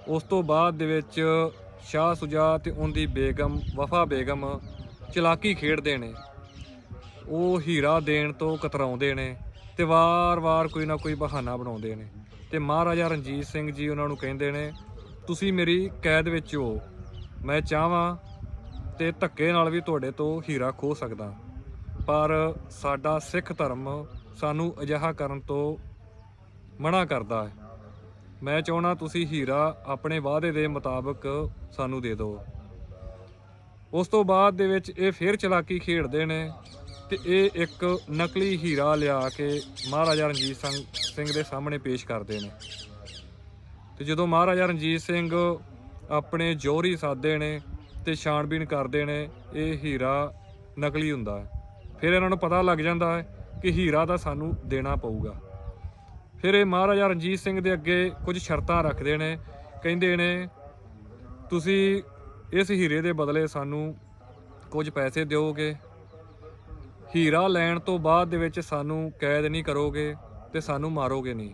ਉਸ ਤੋਂ ਬਾਅਦ ਦੇ ਵਿੱਚ ਸ਼ਾਹ ਸੁਜਾ ਤੇ ਉਹਦੀ ਬੇਗਮ, ਵਫਾ ਬੇਗਮ ਚਲਾਕੀ ਖੇਡਦੇ ਨੇ। ਉਹ ਹੀਰਾ ਦੇਣ ਤੋਂ ਕਤਰਾਉਂਦੇ ਨੇ ਤੇ ਵਾਰ-ਵਾਰ ਕੋਈ ਨਾ ਕੋਈ ਬਹਾਨਾ ਬਣਾਉਂਦੇ ਨੇ। ਤੇ ਮਹਾਰਾਜਾ ਰਣਜੀਤ ਸਿੰਘ ਜੀ ਉਹਨਾਂ ਨੂੰ ਕਹਿੰਦੇ ਨੇ, ਤੁਸੀਂ ਮੇਰੀ ਕੈਦ ਵਿੱਚ ਹੋ। ਮੈਂ ਚਾਹਾਂ ਤੇ ਧੱਕੇ ਨਾਲ ਵੀ ਤੁਹਾਡੇ ਤੋਂ ਹੀਰਾ ਖੋ ਸਕਦਾ। ਪਰ ਸਾਡਾ ਸਿੱਖ ਧਰਮ ਸਾਨੂੰ ਅਜਿਹਾ ਕਰਨ ਤੋਂ ਮਨਾ ਕਰਦਾ ਹੈ। ਮੈਂ ਚਾਹਣਾ ਤੁਸੀਂ ਹੀਰਾ ਆਪਣੇ ਵਾਅਦੇ ਦੇ ਮੁਤਾਬਕ ਸਾਨੂੰ ਦੇ ਦਿਓ। ਉਸ ਤੋਂ ਬਾਅਦ ਦੇ ਵਿੱਚ ਇਹ ਫਿਰ ਚਲਾਕੀ ਖੇਡਦੇ ਨੇ ਤੇ ਇਹ ਇੱਕ ਨਕਲੀ ਹੀਰਾ ਲਿਆ ਕੇ ਮਹਾਰਾਜਾ ਰਣਜੀਤ ਸਿੰਘ ਸਿੰਘ ਦੇ ਸਾਹਮਣੇ ਪੇਸ਼ ਕਰਦੇ ਨੇ। ਤੇ ਜਦੋਂ ਮਹਾਰਾਜਾ ਰਣਜੀਤ ਸਿੰਘ ਆਪਣੇ ਜੋਹਰੀ ਸਾਦੇ ਨੇ ਤੇ ਛਾਣਬੀਨ ਕਰਦੇ ਨੇ, ਇਹ ਹੀਰਾ ਨਕਲੀ ਹੁੰਦਾ ਹੈ। ਫਿਰ ਇਹਨਾਂ ਨੂੰ ਪਤਾ ਲੱਗ ਜਾਂਦਾ ਹੈ ਕਿ ਹੀਰਾ ਤਾਂ ਸਾਨੂੰ ਦੇਣਾ ਪਊਗਾ। ਫਿਰ ਇਹ ਮਹਾਰਾਜਾ ਰਣਜੀਤ ਸਿੰਘ ਦੇ ਅੱਗੇ ਕੁਝ ਸ਼ਰਤਾਂ ਰੱਖਦੇ ਨੇ। ਕਹਿੰਦੇ ਨੇ, ਤੁਸੀਂ ਇਸ ਹੀਰੇ ਦੇ ਬਦਲੇ ਸਾਨੂੰ ਕੁਝ ਪੈਸੇ ਦਿਓਗੇ। ਹੀਰਾ ਲੈਣ ਤੋਂ ਬਾਅਦ ਦੇ ਵਿੱਚ ਸਾਨੂੰ ਕੈਦ ਨਹੀਂ ਕਰੋਗੇ ਤੇ ਸਾਨੂੰ ਮਾਰੋਗੇ ਨਹੀਂ।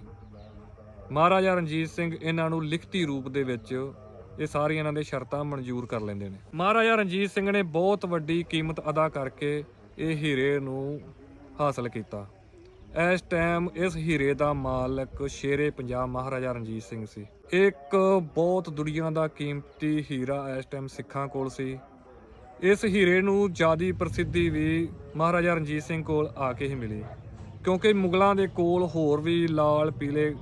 ਮਹਾਰਾਜਾ ਰਣਜੀਤ ਸਿੰਘ ਇਹਨਾਂ ਨੂੰ ਲਿਖਤੀ ਰੂਪ ਦੇ ਵਿੱਚ ਇਹ ਸਾਰੀਆਂ ਇਹਨਾਂ ਦੇ ਸ਼ਰਤਾਂ ਮਨਜ਼ੂਰ ਕਰ ਲੈਂਦੇ ਨੇ। ਮਹਾਰਾਜਾ ਰਣਜੀਤ ਸਿੰਘ ਨੇ ਬਹੁਤ ਵੱਡੀ ਕੀਮਤ ਅਦਾ ਕਰਕੇ ਇਹ ਹੀਰੇ ਨੂੰ ਹਾਸਲ ਕੀਤਾ। ਇਸ ਟਾਈਮ ਇਸ ਹੀਰੇ ਦਾ ਮਾਲਕ ਸ਼ੇਰੇ ਪੰਜਾਬ ਮਹਾਰਾਜਾ ਰਣਜੀਤ ਸਿੰਘ ਸੀ। ਇੱਕ ਬਹੁਤ ਦੁਨੀਆ ਦਾ ਕੀਮਤੀ ਹੀਰਾ ਇਸ ਟਾਈਮ ਸਿੱਖਾਂ ਕੋਲ ਸੀ। ਇਸ ਹੀਰੇ ਨੂੰ ਜਿਆਦੀ ਪ੍ਰਸਿੱਧੀ ਵੀ ਮਹਾਰਾਜਾ ਰਣਜੀਤ ਸਿੰਘ ਕੋਲ ਆ ਕੇ ਹੀ ਮਿਲੀ। ਕਿਉਂਕਿ ਮੁਗਲਾਂ ਦੇ ਕੋਲ ਹੋਰ ਵੀ ਲਾਲ ਪੀਲੇ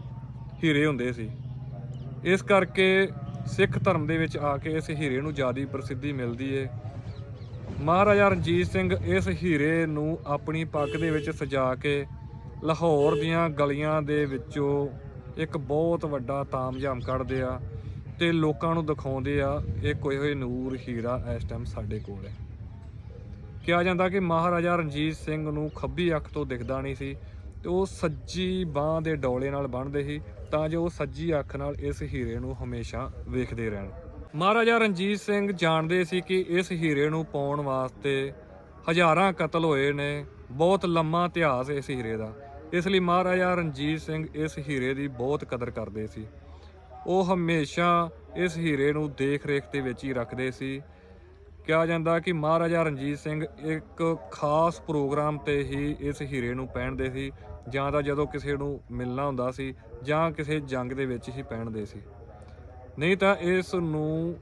ਹੀਰੇ ਹੁੰਦੇ ਸੀ। ਇਸ ਕਰਕੇ ਸਿੱਖ ਧਰਮ ਦੇ ਵਿੱਚ ਆ ਕੇ ਇਸ ਹੀਰੇ ਨੂੰ ਜਿਆਦੀ ਪ੍ਰਸਿੱਧੀ ਮਿਲਦੀ ਏ। ਮਹਾਰਾਜਾ ਰਣਜੀਤ ਸਿੰਘ ਇਸ ਹੀਰੇ ਨੂੰ ਆਪਣੀ ਪੱਗ ਦੇ ਵਿੱਚ ਸਜਾ ਕੇ ਲਾਹੌਰ ਦੀਆਂ ਗਲੀਆਂ ਦੇ ਵਿੱਚੋਂ ਇੱਕ ਬਹੁਤ ਵੱਡਾ ਤਾਮਝਾਮ ਕੱਢਦੇ ਆ ਤੇ ਲੋਕਾਂ ਨੂੰ ਦਿਖਾਉਂਦੇ ਆ, ਇਹ ਕੋਈ ਹੋਏ ਨੂਰ ਹੀਰਾ ਇਸ ਟਾਈਮ ਸਾਡੇ ਕੋਲ ਹੈ। ਕਿਹਾ ਜਾਂਦਾ ਕਿ ਮਹਾਰਾਜਾ ਰਣਜੀਤ ਸਿੰਘ ਨੂੰ ਖੱਬੀ ਅੱਖ ਤੋਂ ਦਿਖਦਾ ਨਹੀਂ ਸੀ ਤੇ ਉਹ ਸੱਜੀ ਬਾਹ ਦੇ ਡੋਲੇ ਨਾਲ ਬੰਨਦੇ ਸੀ ਤਾਂ ਜੋ ਉਹ ਸੱਜੀ ਅੱਖ ਨਾਲ ਇਸ ਹੀਰੇ ਨੂੰ ਹਮੇਸ਼ਾ ਵੇਖਦੇ ਰਹਿਣ। ਮਹਾਰਾਜਾ ਰਣਜੀਤ ਸਿੰਘ ਜਾਣਦੇ ਸੀ ਕਿ ਇਸ ਹੀਰੇ ਨੂੰ ਪਾਉਣ ਵਾਸਤੇ ਹਜ਼ਾਰਾਂ ਕਤਲ ਹੋਏ ਨੇ, ਬਹੁਤ ਲੰਮਾ ਇਤਿਹਾਸ ਇਸ ਹੀਰੇ ਦਾ। ਇਸ ਲਈ ਮਹਾਰਾਜਾ ਰਣਜੀਤ ਸਿੰਘ ਇਸ ਹੀਰੇ ਦੀ ਬਹੁਤ ਕਦਰ ਕਰਦੇ ਸੀ। ਉਹ ਹਮੇਸ਼ਾ ਇਸ ਹੀਰੇ ਨੂੰ ਦੇਖ-ਰੇਖ ਦੇ ਵਿੱਚ ਹੀ ਰੱਖਦੇ ਸੀ। ਕਿਹਾ ਜਾਂਦਾ ਕਿ ਮਹਾਰਾਜਾ ਰਣਜੀਤ ਸਿੰਘ ਇੱਕ ਖਾਸ ਪ੍ਰੋਗਰਾਮ ਤੇ ਹੀ ਇਸ ਹੀਰੇ ਨੂੰ ਪਹਿਨਦੇ ਸੀ, ਜਾਂ ਤਾਂ ਜਦੋਂ ਕਿਸੇ ਨੂੰ ਮਿਲਣਾ ਹੁੰਦਾ ਸੀ, ਜਾਂ ਕਿਸੇ ਜੰਗ ਦੇ ਵਿੱਚ ਹੀ ਪਹਿਨਦੇ ਸੀ। ਨਹੀਂ ਤਾਂ ਇਸ ਨੂੰ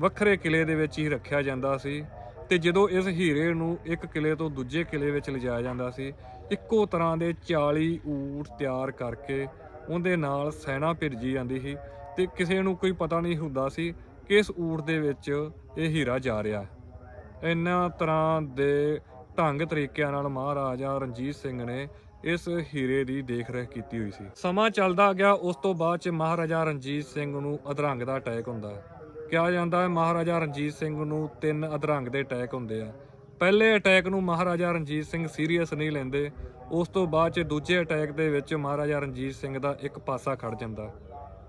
ਵੱਖਰੇ ਕਿਲੇ ਦੇ ਵਿੱਚ ਹੀ ਰੱਖਿਆ ਜਾਂਦਾ ਸੀ ਤੇ ਜਦੋਂ ਇਸ ਹੀਰੇ ਨੂੰ ਇੱਕ ਕਿਲੇ ਤੋਂ ਦੂਜੇ ਕਿਲੇ ਵਿੱਚ ਲਿਜਾਇਆ ਜਾਂਦਾ ਸੀ, ਇੱਕੋ ਤਰ੍ਹਾਂ ਦੇ 40 ਊਠ ਤਿਆਰ ਕਰਕੇ ਉਹਦੇ ਨਾਲ ਸੈਨਾ ਭੇਜੀ ਜਾਂਦੀ ਸੀ ਤੇ ਕਿਸੇ ਨੂੰ ਕੋਈ ਪਤਾ ਨਹੀਂ ਹੁੰਦਾ ਸੀ ਕਿ ਇਸ ਊਠ ਦੇ ਵਿੱਚ ਇਹ ਹੀਰਾ ਜਾ ਰਿਹਾ। ਹੈ ਇਹਨਾਂ ਤਰ੍ਹਾਂ ਦੇ ਢੰਗ ਤਰੀਕਿਆਂ ਨਾਲ ਮਹਾਰਾਜਾ ਰਣਜੀਤ ਸਿੰਘ ਨੇ ਇਸ ਹੀਰੇ ਦੀ ਦੇਖ-ਰੇਖ ਕੀਤੀ ਹੋਈ ਸੀ। ਸਮਾਂ ਚੱਲਦਾ ਗਿਆ, ਉਸ ਤੋਂ ਬਾਅਦ ਚ ਮਹਾਰਾਜਾ ਰਣਜੀਤ ਸਿੰਘ ਨੂੰ ਅਧਰੰਗ ਦਾ ਅਟੈਕ ਹੁੰਦਾ। ਹੈ ਕਿਹਾ ਜਾਂਦਾ ਹੈ, ਮਹਾਰਾਜਾ ਰਣਜੀਤ ਸਿੰਘ ਨੂੰ ਤਿੰਨ ਅਧਰੰਗ ਦੇ ਅਟੈਕ ਹੁੰਦੇ ਆ। ਪਹਿਲੇ ਅਟੈਕ ਨੂੰ ਮਹਾਰਾਜਾ ਰਣਜੀਤ ਸਿੰਘ ਸੀਰੀਅਸ ਨਹੀਂ ਲੈਂਦੇ, ਉਸ ਤੋਂ ਬਾਅਦ ਚ ਦੂਜੇ ਅਟੈਕ ਦੇ ਵਿੱਚ ਮਹਾਰਾਜਾ ਰਣਜੀਤ ਸਿੰਘ ਦਾ ਇੱਕ ਪਾਸਾ ਖੜ ਜਾਂਦਾ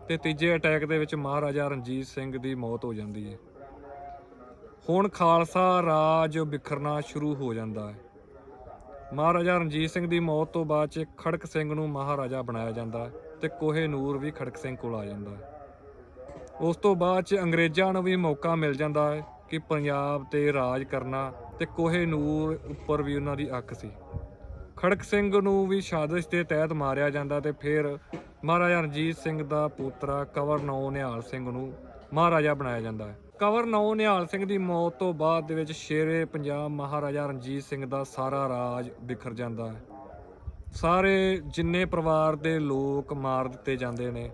ਤੇ ਤੀਜੇ ਅਟੈਕ ਦੇ ਵਿੱਚ ਮਹਾਰਾਜਾ ਰਣਜੀਤ ਸਿੰਘ ਦੀ ਮੌਤ ਹੋ ਜਾਂਦੀ ਹੈ। ਹੁਣ ਖਾਲਸਾ ਰਾਜ ਵਿਖਰਨਾ ਸ਼ੁਰੂ ਹੋ ਜਾਂਦਾ ਹੈ। ਮਹਾਰਾਜਾ ਰਣਜੀਤ ਸਿੰਘ ਦੀ ਮੌਤ ਤੋਂ ਬਾਅਦ ਚ ਖੜਕ ਸਿੰਘ ਨੂੰ ਮਹਾਰਾਜਾ ਬਣਾਇਆ ਜਾਂਦਾ ਹੈ ਤੇ ਕੋਹੇ ਨੂਰ ਵੀ ਖੜਕ ਸਿੰਘ ਕੋਲ ਆ ਜਾਂਦਾ। ਉਸ ਤੋਂ ਬਾਅਦ ਚ ਅੰਗਰੇਜ਼ਾਂ ਨੂੰ ਵੀ ਮੌਕਾ ਮਿਲ ਜਾਂਦਾ ਹੈ ਕਿ ਪੰਜਾਬ ਤੇ ਰਾਜ ਕਰਨਾ ਤੇ ਕੋਹੇ ਨੂਰ ਉੱਪਰ ਵੀ ਉਹਨਾਂ ਦੀ ਅੱਖ ਸੀ। ਖੜਕ ਸਿੰਘ ਨੂੰ ਵੀ ਸਾਜ਼ਿਸ਼ ਦੇ ਤਹਿਤ ਮਾਰਿਆ ਜਾਂਦਾ ਤੇ ਫਿਰ ਮਹਾਰਾਜਾ ਰਣਜੀਤ ਸਿੰਘ ਦਾ ਪੁੱਤਰਾ ਕੰਵਰ ਨੌ ਨਿਹਾਲ ਸਿੰਘ ਨੂੰ ਮਹਾਰਾਜਾ ਬਣਾਇਆ ਜਾਂਦਾ। ਹੈ ਕੰਵਰ ਨੌ ਨਿਹਾਲ ਸਿੰਘ ਦੀ ਮੌਤ ਤੋਂ ਬਾਅਦ ਦੇ ਵਿੱਚ ਸ਼ੇਰੇ ਪੰਜਾਬ ਮਹਾਰਾਜਾ ਰਣਜੀਤ ਸਿੰਘ ਦਾ ਸਾਰਾ ਰਾਜ ਬਿਖਰ ਜਾਂਦਾ ਹੈ। ਸਾਰੇ ਜਿੰਨੇ ਪਰਿਵਾਰ ਦੇ ਲੋਕ ਮਾਰ ਦਿੱਤੇ ਜਾਂਦੇ ਨੇ।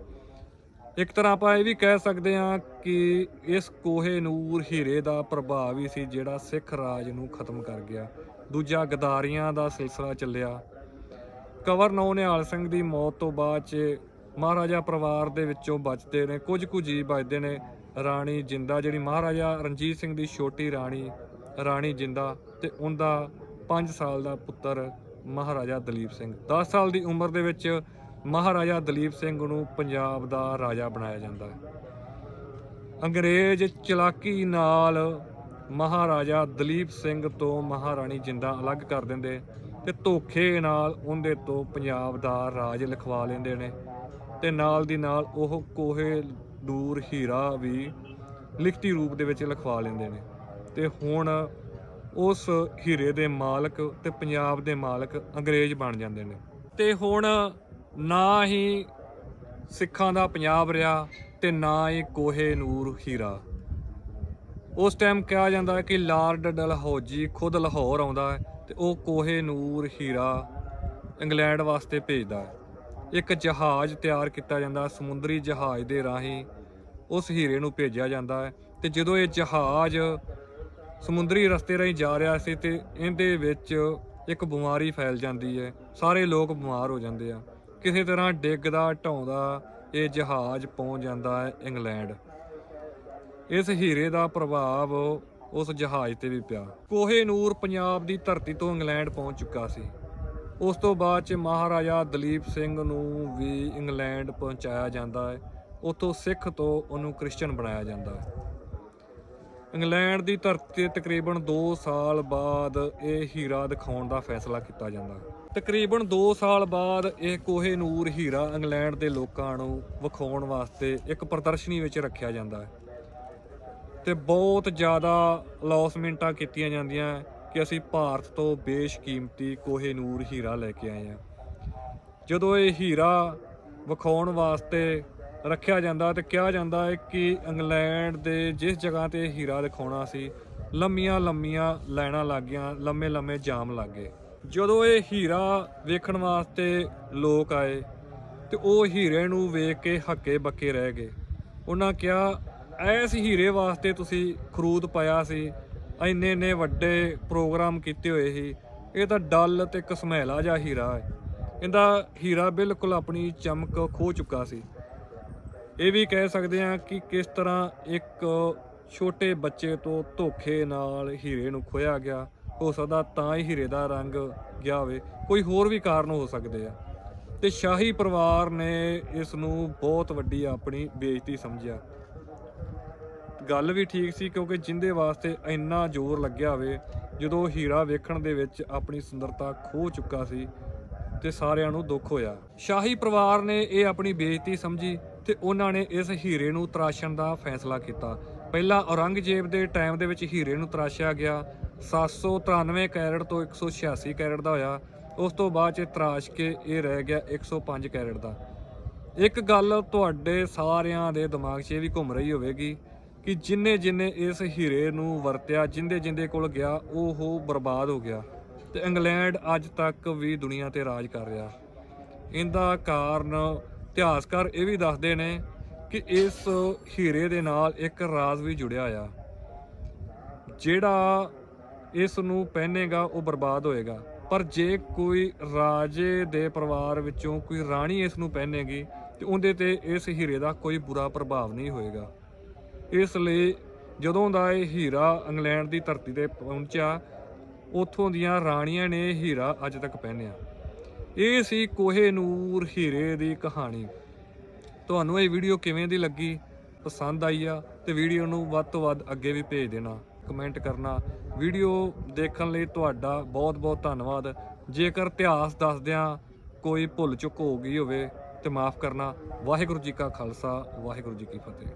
ਇੱਕ ਤਰ੍ਹਾਂ ਆਪਾਂ ਇਹ ਵੀ ਕਹਿ ਸਕਦੇ ਹਾਂ ਕਿ ਇਸ ਕੋਹੇ ਨੂਰ ਹੀਰੇ ਦਾ ਪ੍ਰਭਾਵ ਹੀ ਸੀ ਜਿਹੜਾ ਸਿੱਖ ਰਾਜ ਨੂੰ ਖਤਮ ਕਰ ਗਿਆ। ਦੂਜਾ ਗਦਾਰੀਆਂ ਦਾ ਸਿਲਸਿਲਾ ਚੱਲਿਆ। ਕੰਵਰ ਨੌ ਨਿਹਾਲ ਸਿੰਘ ਦੀ ਮੌਤ ਤੋਂ ਬਾਅਦ ਚ ਮਹਾਰਾਜਾ ਪਰਿਵਾਰ ਦੇ ਵਿੱਚੋਂ ਬਚਦੇ ਨੇ, ਕੁਝ ਕੁ ਜੀ ਬਚਦੇ ਨੇ। ਰਾਣੀ ਜਿੰਦਾ, ਜਿਹੜੀ ਮਹਾਰਾਜਾ ਰਣਜੀਤ ਸਿੰਘ ਦੀ ਛੋਟੀ ਰਾਣੀ ਰਾਣੀ ਜਿੰਦਾ ਤੇ ਉਹਦਾ 5 ਸਾਲ ਦਾ ਪੁੱਤਰ ਮਹਾਰਾਜਾ ਦਲੀਪ ਸਿੰਘ। 10 ਸਾਲ ਦੀ ਉਮਰ ਦੇ ਵਿੱਚ ਮਹਾਰਾਜਾ ਦਲੀਪ ਸਿੰਘ ਨੂੰ ਪੰਜਾਬ ਦਾ ਰਾਜਾ ਬਣਾਇਆ ਜਾਂਦਾ ਹੈ। ਅੰਗਰੇਜ਼ ਚਲਾਕੀ ਨਾਲ ਮਹਾਰਾਜਾ ਦਲੀਪ ਸਿੰਘ ਤੋਂ ਮਹਾਰਾਣੀ ਜਿੰਦਾ ਅਲੱਗ ਕਰ ਦਿੰਦੇ ਤੇ ਧੋਖੇ ਨਾਲ ਉਹਦੇ ਤੋਂ ਪੰਜਾਬ ਦਾ ਰਾਜ ਲਿਖਵਾ ਲੈਂਦੇ ਨੇ ਤੇ ਨਾਲ ਦੀ ਨਾਲ ਉਹ ਕੋਹੇ ਦੂਰ ਹੀਰਾ ਵੀ ਲਿਖਤੀ ਰੂਪ ਦੇ ਵਿੱਚ ਲਿਖਵਾ ਲੈਂਦੇ ਨੇ। ਤੇ ਹੁਣ ਉਸ ਹੀਰੇ ਦੇ ਮਾਲਕ ਤੇ ਪੰਜਾਬ ਦੇ ਮਾਲਕ ਅੰਗਰੇਜ਼ ਬਣ ਜਾਂਦੇ ਨੇ। ਤੇ ਹੁਣ ਨਾ ਹੀ ਸਿੱਖਾਂ ਦਾ ਪੰਜਾਬ ਰਿਹਾ ਤੇ ਨਾ ਹੀ ਕੋਹੇ ਨੂਰ ਹੀਰਾ। ਉਸ ਟਾਈਮ ਕਿਹਾ ਜਾਂਦਾ ਹੈ ਕਿ ਲਾਰਡ ਡਲਹੌਜੀ ਖੁਦ ਲਾਹੌਰ ਆਉਂਦਾ ਹੈ ਤੇ ਉਹ ਕੋਹੇ ਨੂਰ ਹੀਰਾ ਇੰਗਲੈਂਡ ਵਾਸਤੇ ਭੇਜਦਾ ਹੈ। ਇੱਕ ਜਹਾਜ਼ ਤਿਆਰ ਕੀਤਾ ਜਾਂਦਾ ਸਮੁੰਦਰੀ ਜਹਾਜ਼ ਦੇ ਰਾਹੀਂ, ਉਸ ਹੀਰੇ ਨੂੰ ਭੇਜਿਆ ਜਾਂਦਾ ਹੈ ਤੇ ਜਦੋਂ ਇਹ ਜਹਾਜ਼ ਸਮੁੰਦਰੀ ਰਸਤੇ ਰਾਹੀਂ ਜਾ ਰਿਹਾ ਸੀ ਤੇ ਇਹਦੇ ਵਿੱਚ ਇੱਕ ਬਿਮਾਰੀ ਫੈਲ ਜਾਂਦੀ ਹੈ, ਸਾਰੇ ਲੋਕ ਬਿਮਾਰ ਹੋ ਜਾਂਦੇ ਆ। ਕਿਸੇ ਤਰ੍ਹਾਂ ਡਿੱਗਦਾ, ਢਾਉਂਦਾ ਇਹ ਜਹਾਜ਼ ਪਹੁੰਚ ਜਾਂਦਾ ਹੈ ਇੰਗਲੈਂਡ। ਇਸ ਹੀਰੇ ਦਾ ਪ੍ਰਭਾਵ ਉਸ ਜਹਾਜ਼ ਤੇ ਵੀ ਪਿਆ। ਕੋਹੇ ਨੂਰ ਪੰਜਾਬ ਦੀ ਧਰਤੀ ਤੋਂ ਇੰਗਲੈਂਡ ਪਹੁੰਚ ਚੁੱਕਾ ਸੀ। ਉਸ ਤੋਂ ਬਾਅਦ ਚ ਮਹਾਰਾਜਾ ਦਲੀਪ ਸਿੰਘ ਨੂੰ ਵੀ ਇੰਗਲੈਂਡ ਪਹੁੰਚਾਇਆ ਜਾਂਦਾ ਹੈ। ਉਤੋਂ ਸਿੱਖ ਤੋਂ ਉਹਨੂੰ ਕ੍ਰਿਸਚੀਅਨ ਬਣਾਇਆ ਜਾਂਦਾ ਹੈ। ਇੰਗਲੈਂਡ ਦੀ ਧਰਤੀ ਤੇ ਤਕਰੀਬਨ 2 ਸਾਲ ਬਾਅਦ ਇਹ ਹੀਰਾ ਦਿਖਾਉਣ ਦਾ ਫੈਸਲਾ ਕੀਤਾ ਜਾਂਦਾ ਤਕਰੀਬਨ 2 ਸਾਲ ਬਾਅਦ ਇਹ ਕੋਹੇ ਨੂਰ ਹੀਰਾ ਇੰਗਲੈਂਡ ਦੇ ਲੋਕਾਂ ਨੂੰ ਵਿਖਾਉਣ ਵਾਸਤੇ ਇੱਕ ਪ੍ਰਦਰਸ਼ਨੀ ਵਿੱਚ ਰੱਖਿਆ ਜਾਂਦਾ ਹੈ। ਤੇ ਬਹੁਤ ਜ਼ਿਆਦਾ ਲੌਸਮੈਂਟਾਂ ਕੀਤੀਆਂ ਜਾਂਦੀਆਂ ਕਿ ਅਸੀਂ ਭਾਰਤ ਤੋਂ ਬੇਸ਼ਕੀਮਤੀ ਕੋਹੇ ਨੂਰ ਹੀਰਾ ਲੈ ਕੇ ਆਏ ਹਾਂ। ਜਦੋਂ ਇਹ ਹੀਰਾ ਵਿਖਾਉਣ ਵਾਸਤੇ ਰੱਖਿਆ ਜਾਂਦਾ ਤੇ ਕਿਹਾ ਜਾਂਦਾ ਹੈ ਕਿ ਇੰਗਲੈਂਡ ਦੇ ਜਿਸ ਜਗ੍ਹਾ ਤੇ ਹੀਰਾ ਦਿਖਾਉਣਾ ਸੀ, ਲੰਮੀਆਂ ਲੰਮੀਆਂ ਲਾਈਨਾਂ ਲੱਗ ਗਈਆਂ, ਲੰਮੇ ਲੰਮੇ ਜਾਮ ਲੱਗ ਗਏ। ਜਦੋਂ ਇਹ ਹੀਰਾ ਵੇਖਣ ਵਾਸਤੇ ਲੋਕ ਆਏ ਤੇ ਉਹ ਹੀਰੇ ਨੂੰ ਵੇਖ ਕੇ ਹੱਕੇ ਬੱਕੇ ਰਹਿ ਗਏ। ਉਹਨਾਂ ਕਿਹਾ, ਐਸ ਹੀਰੇ ਵਾਸਤੇ ਤੁਸੀਂ ਖਰੂਦ ਪਾਇਆ ਸੀ ਇੰਨੇ ਇੰਨੇ ਵੱਡੇ ਪ੍ਰੋਗਰਾਮ ਕੀਤੇ ਹੋਏ ਸੀ। ਇਹ ਤਾਂ ਡੱਲ ਤੇ ਕਸਮੈਲਾ ਜਿਹਾ ਹੀਰਾ ਹੈ। ਇਹਦਾ ਹੀਰਾ ਬਿਲਕੁਲ ਆਪਣੀ ਚਮਕ ਖੋ ਚੁੱਕਾ ਸੀ। ਇਹ ਵੀ ਕਹਿ ਸਕਦੇ ਹਾਂ ਕਿ ਕਿਸ ਤਰ੍ਹਾਂ ਇੱਕ ਛੋਟੇ ਬੱਚੇ ਤੋਂ ਧੋਖੇ ਨਾਲ ਹੀਰੇ ਨੂੰ ਖੋਇਆ ਗਿਆ। ਹੋ ਸਕਦਾ ਤਾਂ ਹੀ ਹੀਰੇ ਦਾ ਰੰਗ ਗਿਆ ਹੋਵੇ। ਕੋਈ ਹੋਰ ਵੀ ਕਾਰਨ ਹੋ ਸਕਦੇ ਆ। ਤੇ ਸ਼ਾਹੀ ਪਰਿਵਾਰ ਨੇ ਇਸ ਨੂੰ ਬਹੁਤ ਵੱਡੀ ਆਪਣੀ ਬੇਇੱਜ਼ਤੀ ਸਮਝਿਆ। ਗੱਲ ਵੀ ਠੀਕ ਸੀ ਕਿਉਂਕਿ ਜਿੰਦੇ ਵਾਸਤੇ ਇੰਨਾ ਜ਼ੋਰ ਲੱਗਿਆ ਹੋਵੇ ਜਦੋਂ ਹੀਰਾ ਵੇਖਣ ਦੇ ਵਿੱਚ ਆਪਣੀ ਸੁੰਦਰਤਾ ਖੋ ਚੁੱਕਾ ਸੀ ਤੇ ਸਾਰਿਆਂ ਨੂੰ ਦੁੱਖ ਹੋਇਆ। ਸ਼ਾਹੀ ਪਰਿਵਾਰ ਨੇ ਇਹ ਆਪਣੀ ਬੇਇੱਜ਼ਤੀ ਸਮਝੀ ਤੇ ਉਹਨਾਂ ਨੇ ਇਸ ਹੀਰੇ ਨੂੰ ਤਰਾਸ਼ਣ ਦਾ ਫੈਸਲਾ ਕੀਤਾ। ਪਹਿਲਾਂ ਔਰੰਗਜ਼ੇਬ ਦੇ ਟਾਈਮ ਦੇ ਵਿੱਚ ਹੀਰੇ ਨੂੰ ਤਰਾਸ਼ਿਆ ਗਿਆ। 793 ਕੈਰਟ ਤੋਂ 186 ਕੈਰਟ ਦਾ ਹੋਇਆ। ਉਸ ਤੋਂ ਬਾਅਦ ਚ ਤਰਾਸ਼ ਕੇ ਇਹ ਰਹਿ ਗਿਆ 105 ਕੈਰਟ ਦਾ। ਇੱਕ ਗੱਲ ਤੁਹਾਡੇ ਸਾਰਿਆਂ ਦੇ ਦਿਮਾਗ 'ਚ ਇਹ ਵੀ ਘੁੰਮ ਰਹੀ ਹੋਵੇਗੀ ਕਿ ਜਿੰਨੇ ਜਿੰਨੇ ਇਸ ਹੀਰੇ ਨੂੰ ਵਰਤਿਆ, ਜਿੰਦੇ ਜਿੰਦੇ ਕੋਲ ਗਿਆ, ਉਹ ਬਰਬਾਦ ਹੋ ਗਿਆ। ਤੇ ਇੰਗਲੈਂਡ ਅੱਜ ਤੱਕ ਵੀ ਦੁਨੀਆ ਤੇ ਰਾਜ ਕਰ ਰਿਹਾ। ਇਹਦਾ ਕਾਰਨ ਇਤਿਹਾਸਕਾਰ ਇਹ ਵੀ ਦੱਸਦੇ ਨੇ ਕਿ ਇਸ ਹੀਰੇ ਦੇ ਨਾਲ ਇੱਕ ਰਾਜ਼ ਵੀ ਜੁੜਿਆ ਆ। ਜਿਹੜਾ ਇਸ ਨੂੰ ਪਹਿਨੇਗਾ, ਉਹ ਬਰਬਾਦ ਹੋਏਗਾ। ਪਰ ਜੇ ਕੋਈ ਰਾਜੇ ਦੇ ਪਰਿਵਾਰ ਵਿੱਚੋਂ ਕੋਈ ਰਾਣੀ ਇਸ ਨੂੰ ਪਹਿਨੇਗੀ, ਤੇ ਉਹਦੇ ਤੇ ਇਸ ਹੀਰੇ ਦਾ ਕੋਈ ਬੁਰਾ ਪ੍ਰਭਾਵ ਨਹੀਂ ਹੋਏਗਾ। ਇਸ ਲਈ ਜਦੋਂ ਦਾ ਇਹ ਹੀਰਾ ਇੰਗਲੈਂਡ ਦੀ ਧਰਤੀ ਤੇ ਪਹੁੰਚਿਆ, ਉੱਥੋਂ ਦੀਆਂ ਰਾਣੀਆਂ ਨੇ ਹੀਰਾ ਅੱਜ ਤੱਕ ਪਹਿਨਿਆ। ਇਹ ਸੀ ਕੋਹੇ ਨੂਰ ਹੀਰੇ ਦੀ ਕਹਾਣੀ। ਤੁਹਾਨੂੰ ਇਹ ਵੀਡੀਓ ਕਿਵੇਂ ਦੀ ਲੱਗੀ? ਪਸੰਦ ਆਈ ਆ ਤੇ ਵੀਡੀਓ ਨੂੰ ਵੱਧ ਤੋਂ ਵੱਧ ਅੱਗੇ ਵੀ ਭੇਜ ਦੇਣਾ। ਕਮੈਂਟ ਕਰਨਾ। ਵੀਡੀਓ ਦੇਖਣ ਲਈ ਤੁਹਾਡਾ ਬਹੁਤ ਬਹੁਤ ਧੰਨਵਾਦ। ਜੇਕਰ ਇਤਿਹਾਸ ਦੱਸਦਿਆਂ ਕੋਈ ਭੁੱਲ ਚੁੱਕ ਹੋ ਗਈ ਹੋਵੇ ਤੇ ਮਾਫ ਕਰਨਾ। ਵਾਹਿਗੁਰੂ ਜੀ ਕਾ ਖਾਲਸਾ, ਵਾਹਿਗੁਰੂ ਜੀ ਕੀ ਫਤਿਹ।